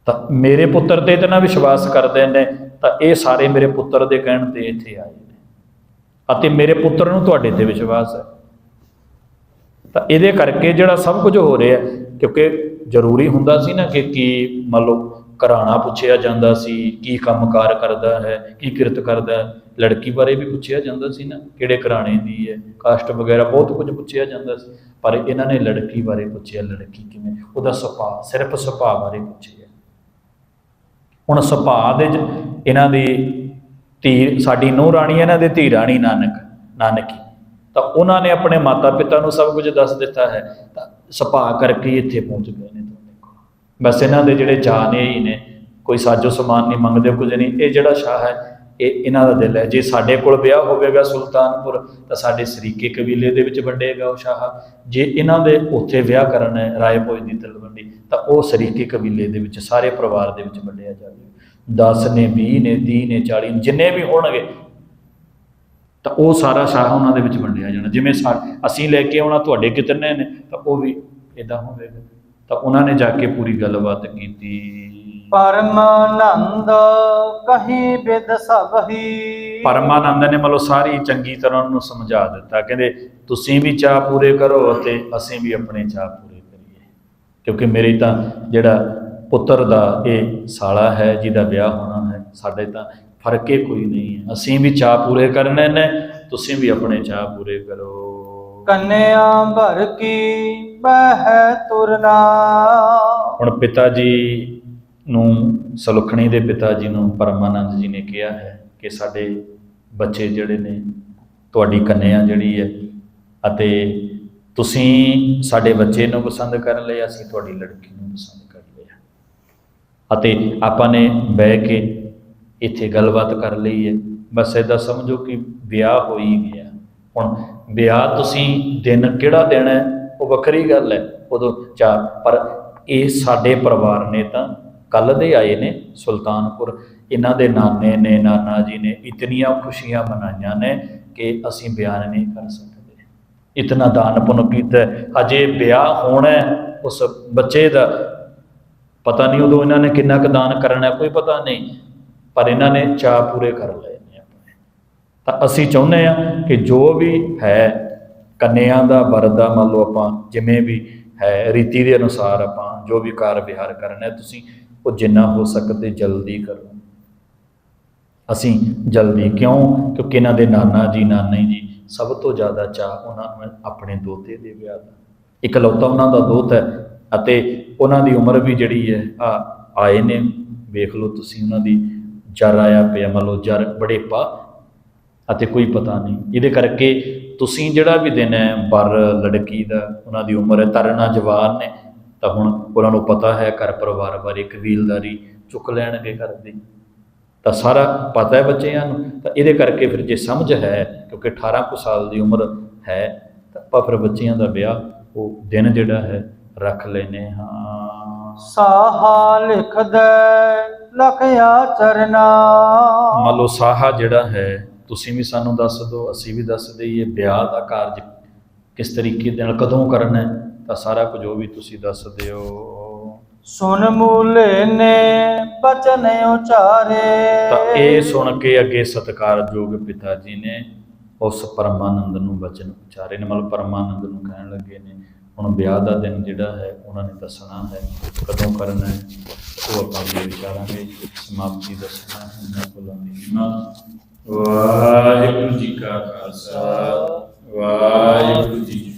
B: ਤਾਂ ਮੇਰੇ ਪੁੱਤਰ ਤੇ ਇਤਨਾ ਵਿਸ਼ਵਾਸ ਕਰਦੇ ਨੇ, ਤਾਂ ਇਹ ਸਾਰੇ ਮੇਰੇ ਪੁੱਤਰ ਦੇ ਕਹਿਣ ਤੇ ਇੱਥੇ ਆਏ ਨੇ। ਅਤੇ ਮੇਰੇ ਪੁੱਤਰ ਨੂੰ ਤੁਹਾਡੇ ਤੇ ਵਿਸ਼ਵਾਸ ਹੈ। ਤਾਂ ਇਹਦੇ ਕਰਕੇ ਜਿਹੜਾ ਸਭ ਕੁਝ ਹੋ ਰਿਹਾ, ਕਿਉਂਕਿ ਜ਼ਰੂਰੀ ਹੁੰਦਾ ਸੀ ਨਾ ਕਿ ਕੀ ਮੰਨ ਲਓ ਘਰਾਣਾ ਪੁੱਛਿਆ ਜਾਂਦਾ ਸੀ, ਕੀ ਕੰਮਕਾਰ ਕਰਦਾ ਹੈ, ਕੀ ਕਿਰਤ ਕਰਦਾ ਹੈ। ਲੜਕੀ ਬਾਰੇ ਵੀ ਪੁੱਛਿਆ ਜਾਂਦਾ ਸੀ ਨਾ, ਕਿਹੜੇ ਘਰਾਣੇ ਦੀ ਹੈ ਕਾਸਟ ਵਗੈਰਾ ਬਹੁਤ ਕੁਝ ਪੁੱਛਿਆ ਜਾਂਦਾ ਸੀ, ਪਰ ਇਹਨਾਂ ਨੇ ਲੜਕੀ ਬਾਰੇ ਪੁੱਛਿਆ, ਲੜਕੀ ਕਿਵੇਂ, ਉਹਦਾ ਸੁਭਾਅ, ਸਿਰਫ ਸੁਭਾਅ ਬਾਰੇ ਪੁੱਛਿਆ। ਹੁਣ ਸੁਭਾਅ ਦੇ ਇਹਨਾਂ ਦੀ ਧੀ, ਸਾਡੀ ਨੂੰਹ ਰਾਣੀ ਇਹਨਾਂ ਦੇ ਧੀ ਰਾਣੀ ਨਾਨਕ, ਨਾਨਕੀ। ਤਾਂ ਉਹਨਾਂ ਨੇ ਆਪਣੇ ਮਾਤਾ ਪਿਤਾ ਨੂੰ ਸਭ ਕੁਝ ਦੱਸ ਦਿੱਤਾ ਹੈ, ਤਾਂ ਸੁਭਾਅ ਕਰਕੇ ਹੀ ਇੱਥੇ ਪਹੁੰਚ ਗਏ ਨੇ ਤੁਹਾਡੇ ਕੋਲ। ਬਸ ਇਹਨਾਂ ਦੇ ਜਿਹੜੇ ਚਾਅ ਨੇ ਹੀ ਨੇ, ਕੋਈ ਸਾਜੋ ਸਮਾਨ ਨਹੀਂ ਮੰਗਦੇ, ਕੁਝ ਨਹੀਂ, ਇਹ ਜਿਹੜਾ ਸ਼ਾਹ ਹੈ ਇਹ ਇਹਨਾਂ ਦਾ ਦਿਲ ਹੈ। ਜੇ ਸਾਡੇ ਕੋਲ ਵਿਆਹ ਹੋਵੇਗਾ ਸੁਲਤਾਨਪੁਰ, ਤਾਂ ਸਾਡੇ ਸਰੀਕੇ ਕਬੀਲੇ ਦੇ ਵਿੱਚ ਵੰਡੇਗਾ ਉਹ ਸ਼ਾਹ। ਜੇ ਇਹਨਾਂ ਦੇ ਉੱਥੇ ਵਿਆਹ ਕਰਨਾ ਹੈ, ਰਾਏ ਭੋਜ ਦੀ ਤਲਵੰਡੀ, ਤਾਂ ਉਹ ਸਰੀਕੇ ਕਬੀਲੇ ਦੇ ਵਿੱਚ, ਸਾਰੇ ਪਰਿਵਾਰ ਦੇ ਵਿੱਚ ਵੰਡਿਆ ਜਾਵੇ। 10 ਨੇ 20 ਨੇ 30 ਨੇ 40 ਨੇ, ਜਿੰਨੇ ਵੀ ਹੋਣਗੇ, ਤਾਂ ਉਹ ਸਾਰਾ ਸ਼ਾਹ ਉਹਨਾਂ ਦੇ ਵਿੱਚ ਵੰਡਿਆ ਜਾਣਾ। ਜਿਵੇਂ ਸਾ- ਅਸੀਂ ਲੈ ਕੇ ਆਉਣਾ, ਤੁਹਾਡੇ ਕਿਤਨੇ ਨੇ, ਤਾਂ ਉਹ ਵੀ ਇਦਾਂ ਹੋਵੇਗਾ। ਤਾਂ ਉਹਨਾਂ ਨੇ ਜਾ ਕੇ ਪੂਰੀ ਗੱਲਬਾਤ ਕੀਤੀ।
A: ਪਰਮਾਨੰਦ ਕਹੀ ਬਿਦ ਸਭ ਹੀ।
B: ਪਰਮਾਨੰਦ ਨੇ ਮਤਲਬ ਸਾਰੀ ਚੰਗੀ ਤਰ੍ਹਾਂ ਉਹਨੂੰ ਸਮਝਾ ਦਿੱਤਾ। ਕਹਿੰਦੇ ਤੁਸੀਂ ਵੀ ਚਾਹ ਪੂਰੇ ਕਰੋ ਅਤੇ ਅਸੀਂ ਵੀ ਆਪਣੇ ਚਾਹ ਪੂਰੇ ਕਰੀਏ। ਕਿਉਂਕਿ ਮੇਰੀ ਤਾਂ ਜਿਹੜਾ ਪੁੱਤਰ ਦਾ ਇਹ ਸਾਲਾ ਹੈ ਜਿਹਦਾ ਵਿਆਹ ਹੋਣਾ ਹੈ ਸਾਡੇ ਤਾਂ ਫ਼ਰਕ ਹੀ ਕੋਈ ਨਹੀਂ ਹੈ। ਅਸੀਂ ਵੀ ਚਾਹ ਪੂਰੇ ਕਰਨੇ ਨੇ ਤੁਸੀਂ ਵੀ ਆਪਣੇ ਚਾਹ ਪੂਰੇ ਕਰੋ।
A: ਕੰਨਿਆ ਭਰ ਕੀ ਬਹਿ ਤੁਰਨਾ।
B: ਹੁਣ ਪਿਤਾ ਜੀ ਨੂੰ ਸੁਲੱਖਣੀ ਦੇ ਪਿਤਾ ਜੀ ਨੂੰ ਪਰਮਾਨੰਦ ਜੀ ਨੇ ਕਿਹਾ ਹੈ ਕਿ ਸਾਡੇ ਬੱਚੇ ਜਿਹੜੇ ਨੇ, ਤੁਹਾਡੀ ਕੰਨਿਆ ਜਿਹੜੀ ਹੈ ਅਤੇ ਤੁਸੀਂ ਸਾਡੇ ਬੱਚੇ ਨੂੰ ਪਸੰਦ ਕਰ ਲਿਆ ਅਸੀਂ ਤੁਹਾਡੀ ਲੜਕੀ ਨੂੰ ਪਸੰਦ ਕਰ ਲਿਆ। ਅਤੇ ਆਪਾਂ ਨੇ ਬਹਿ ਕੇ ਇੱਥੇ ਗੱਲਬਾਤ ਕਰ ਲਈ ਹੈ। ਬਸ ਇਹਦਾ ਸਮਝੋ ਕਿ ਵਿਆਹ ਹੋ ਹੀ ਗਿਆ। ਹੁਣ ਵਿਆਹ ਤੁਸੀਂ ਦਿਨ ਕਿਹੜਾ ਦੇਣਾ ਹੈ? ਉਹ ਵੱਖਰੀ ਗੱਲ ਹੈ। ਉਦੋਂ ਚਾ ਪਰ ਇਹ ਸਾਡੇ ਪਰਿਵਾਰ ਨੇ ਤਾਂ ਕੱਲ ਦੇ ਆਏ ਨੇ ਸੁਲਤਾਨਪੁਰ। ਇਹਨਾਂ ਦੇ ਨਾਨੇ ਨੇ, ਨਾਨਾ ਜੀ ਨੇ ਇਤਨੀਆਂ ਖੁਸ਼ੀਆਂ ਮਨਾਈਆਂ ਨੇ ਕਿ ਅਸੀਂ ਬਿਆਨ ਨਹੀਂ ਕਰ ਸਕਦੇ। ਇਤਨਾ ਦਾਨ ਪੁੰਨ ਕੀਤਾ ਅਜੇ ਵਿਆਹ ਹੋਣਾ ਉਸ ਬੱਚੇ ਦਾ ਪਤਾ ਨਹੀਂ ਉਦੋਂ ਇਹਨਾਂ ਨੇ ਕਿੰਨਾ ਕੁ ਦਾਨ ਕਰਨਾ ਕੋਈ ਪਤਾ ਨਹੀਂ, ਪਰ ਇਹਨਾਂ ਨੇ ਚਾਹ ਪੂਰੇ ਕਰ ਲਏ ਨੇ ਆਪਣੇ। ਤਾਂ ਅਸੀਂ ਚਾਹੁੰਦੇ ਆ ਕਿ ਜੋ ਵੀ ਹੈ, ਕੰਨਿਆਂ ਦਾ, ਵਰਦਾ ਮੰਨ ਲਓ ਆਪਾਂ, ਜਿਵੇਂ ਵੀ ਹੈ, ਰੀਤੀ ਦੇ ਅਨੁਸਾਰ ਆਪਾਂ ਜੋ ਵੀ ਕਾਰ ਵਿਹਾਰ ਕਰਨਾ ਤੁਸੀਂ ਉਹ ਜਿੰਨਾ ਹੋ ਸਕਦੇ ਜਲਦੀ ਕਰੋ। ਅਸੀਂ ਜਲਦੀ ਕਿਉਂ? ਕਿਉਂਕਿ ਇਹਨਾਂ ਦੇ ਨਾਨਾ ਜੀ, ਨਾਨੀ ਜੀ ਸਭ ਤੋਂ ਜ਼ਿਆਦਾ ਚਾਹ ਉਹਨਾਂ ਨੂੰ ਆਪਣੇ ਦੋਤੇ ਦੇ ਵਿਆਹ ਦਾ। ਇਕਲੌਤਾ ਉਹਨਾਂ ਦਾ ਦੋਤ ਹੈ ਅਤੇ ਉਹਨਾਂ ਦੀ ਉਮਰ ਵੀ ਜਿਹੜੀ ਹੈ, ਆ ਆਏ ਨੇ। ਵੇਖ ਲਓ ਤੁਸੀਂ ਉਹਨਾਂ ਦੀ ਜਰ ਆਇਆ ਪਿਆ, ਮੰਨ ਲਓ ਜਰ ਬੜੇਪਾ ਅਤੇ ਕੋਈ ਪਤਾ ਨਹੀਂ। ਇਹਦੇ ਕਰਕੇ ਤੁਸੀਂ ਜਿਹੜਾ ਵੀ ਦਿਨ ਹੈ, ਬਰ ਲੜਕੀ ਦਾ, ਉਹਨਾਂ ਦੀ ਉਮਰ ਹੈ, ਤਰਨਾ ਜਵਾਨ ਨੇ। ਤਾਂ ਹੁਣ ਉਹਨਾਂ ਨੂੰ ਪਤਾ ਹੈ ਘਰ ਪਰਿਵਾਰ ਬਾਰੇ ਕਬੀਲਦਾਰੀ ਚੁੱਕ ਲੈਣਗੇ ਕਰਦੇ ਤਾਂ ਸਾਰਾ ਪਤਾ ਹੈ ਬੱਚਿਆਂ ਨੂੰ। ਤਾਂ ਇਹਦੇ ਕਰਕੇ ਫਿਰ ਜੇ ਸਮਝ ਹੈ ਕਿਉਂਕਿ 18 ਕੁ ਸਾਲ ਦੀ ਉਮਰ ਹੈ ਤਾਂ ਆਪਾਂ ਫਿਰ ਬੱਚਿਆਂ ਦਾ ਵਿਆਹ ਉਹ ਦਿਨ ਜਿਹੜਾ ਹੈ ਰੱਖ ਲੈਨੇ ਹਾਂ।
A: ਸਾਹਾ ਲਿਖਦੇ ਲਖਿਆ ਚਰਨਾ।
B: ਮੰਨ ਲਓ ਸਾਹਾ ਜਿਹੜਾ ਹੈ ਤੁਸੀਂ ਵੀ ਸਾਨੂੰ ਦੱਸ ਦਿਓ ਅਸੀਂ ਵੀ ਦੱਸ ਦਈਏ ਵਿਆਹ ਦਾ ਕਾਰਜ ਕਿਸ ਤਰੀਕੇ ਦੇ ਨਾਲ ਕਦੋਂ ਕਰਨਾ ਹੈ। ਤਾਂ ਸਾਰਾ ਕੁਝ ਉਹ ਵੀ ਤੁਸੀਂ ਦੱਸ ਦਿਓ।
A: ਸੁਨ ਮੂਲੇ ਨੇ ਬਚਨ ਉਚਾਰੇ।
B: ਤਾਂ ਇਹ ਸੁਣ ਕੇ ਅੱਗੇ ਸਤਿਕਾਰਯੋਗ ਪਿਤਾ ਜੀ ਨੇ ਉਸ ਪਰਮਾਨੰਦ ਨੂੰ ਬਚਨ ਉਚਾਰੇ ਨੇ ਮਤਲਬ ਪਰਮਾਨੰਦ ਨੂੰ ਕਹਿਣ ਲੱਗੇ ਨੇ ਹੁਣ ਵਿਆਹ ਦਾ ਦਿਨ ਜਿਹੜਾ ਹੈ ਉਹਨਾਂ ਨੇ ਦੱਸਣਾ ਹੈ ਕਦੋਂ ਕਰਨਾ ਹੈ ਉਹ ਆਪਾਂ ਵੀ ਵਿਚਾਰਾਂਗੇ ਸਮਾਪਤੀ ਦੱਸਣਾ ਹੈ ਮੈਂ ਬੁਲਾਉਂਦੀ ਨਾ। ਵਾਹਿਗੁਰੂ ਜੀ ਕਾ ਖਾਲਸਾ ਵਾਹਿਗੁਰੂ ਜੀ